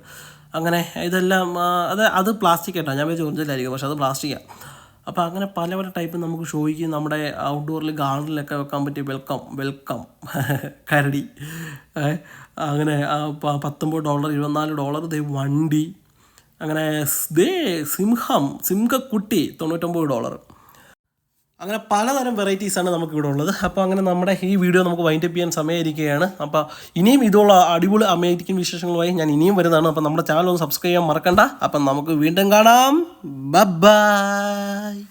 അങ്ങനെ ഇതെല്ലാം അത് അത് പ്ലാസ്റ്റിക് ആയിട്ടാണ് ഞാൻ വെച്ച് ഒറിജിനലായിരിക്കും പക്ഷെ അത് പ്ലാസ്റ്റിക്കാണ് അപ്പോൾ അങ്ങനെ പല പല ടൈപ്പ് നമുക്ക് ഷോയ്ക്ക് നമ്മുടെ ഔട്ട്ഡോറിൽ ഗാർഡനിലൊക്കെ വെക്കാൻ പറ്റിയ വെൽക്കം വെൽക്കം *laughs* കരടി. അങ്ങനെ പത്തൊമ്പത് ഡോളർ ഇരുപത്തിനാല് ഡോളർ ദേ വണ്ടി. അങ്ങനെ ദേ സിംഹം സിംഹക്കുട്ടി തൊണ്ണൂറ്റൊമ്പത് ഡോളർ അങ്ങനെ പലതരം വെറൈറ്റീസാണ് നമുക്ക് ഇവിടെ ഉള്ളത്. അപ്പോൾ അങ്ങനെ നമ്മുടെ ഈ വീഡിയോ നമുക്ക് വൈൻഡ് അപ്പ് ചെയ്യാൻ സമയമായിരിക്കുകയാണ്. അപ്പോൾ ഇനിയും ഇതുള്ള അടിപൊളി അമേരിക്കൻ വിശേഷങ്ങളുമായി ഞാൻ ഇനിയും വരുന്നതാണ്. അപ്പോൾ നമ്മുടെ ചാനൽ ഒന്ന് സബ്സ്ക്രൈബ് ചെയ്യാൻ മറക്കണ്ട. അപ്പം നമുക്ക് വീണ്ടും കാണാം. ബൈ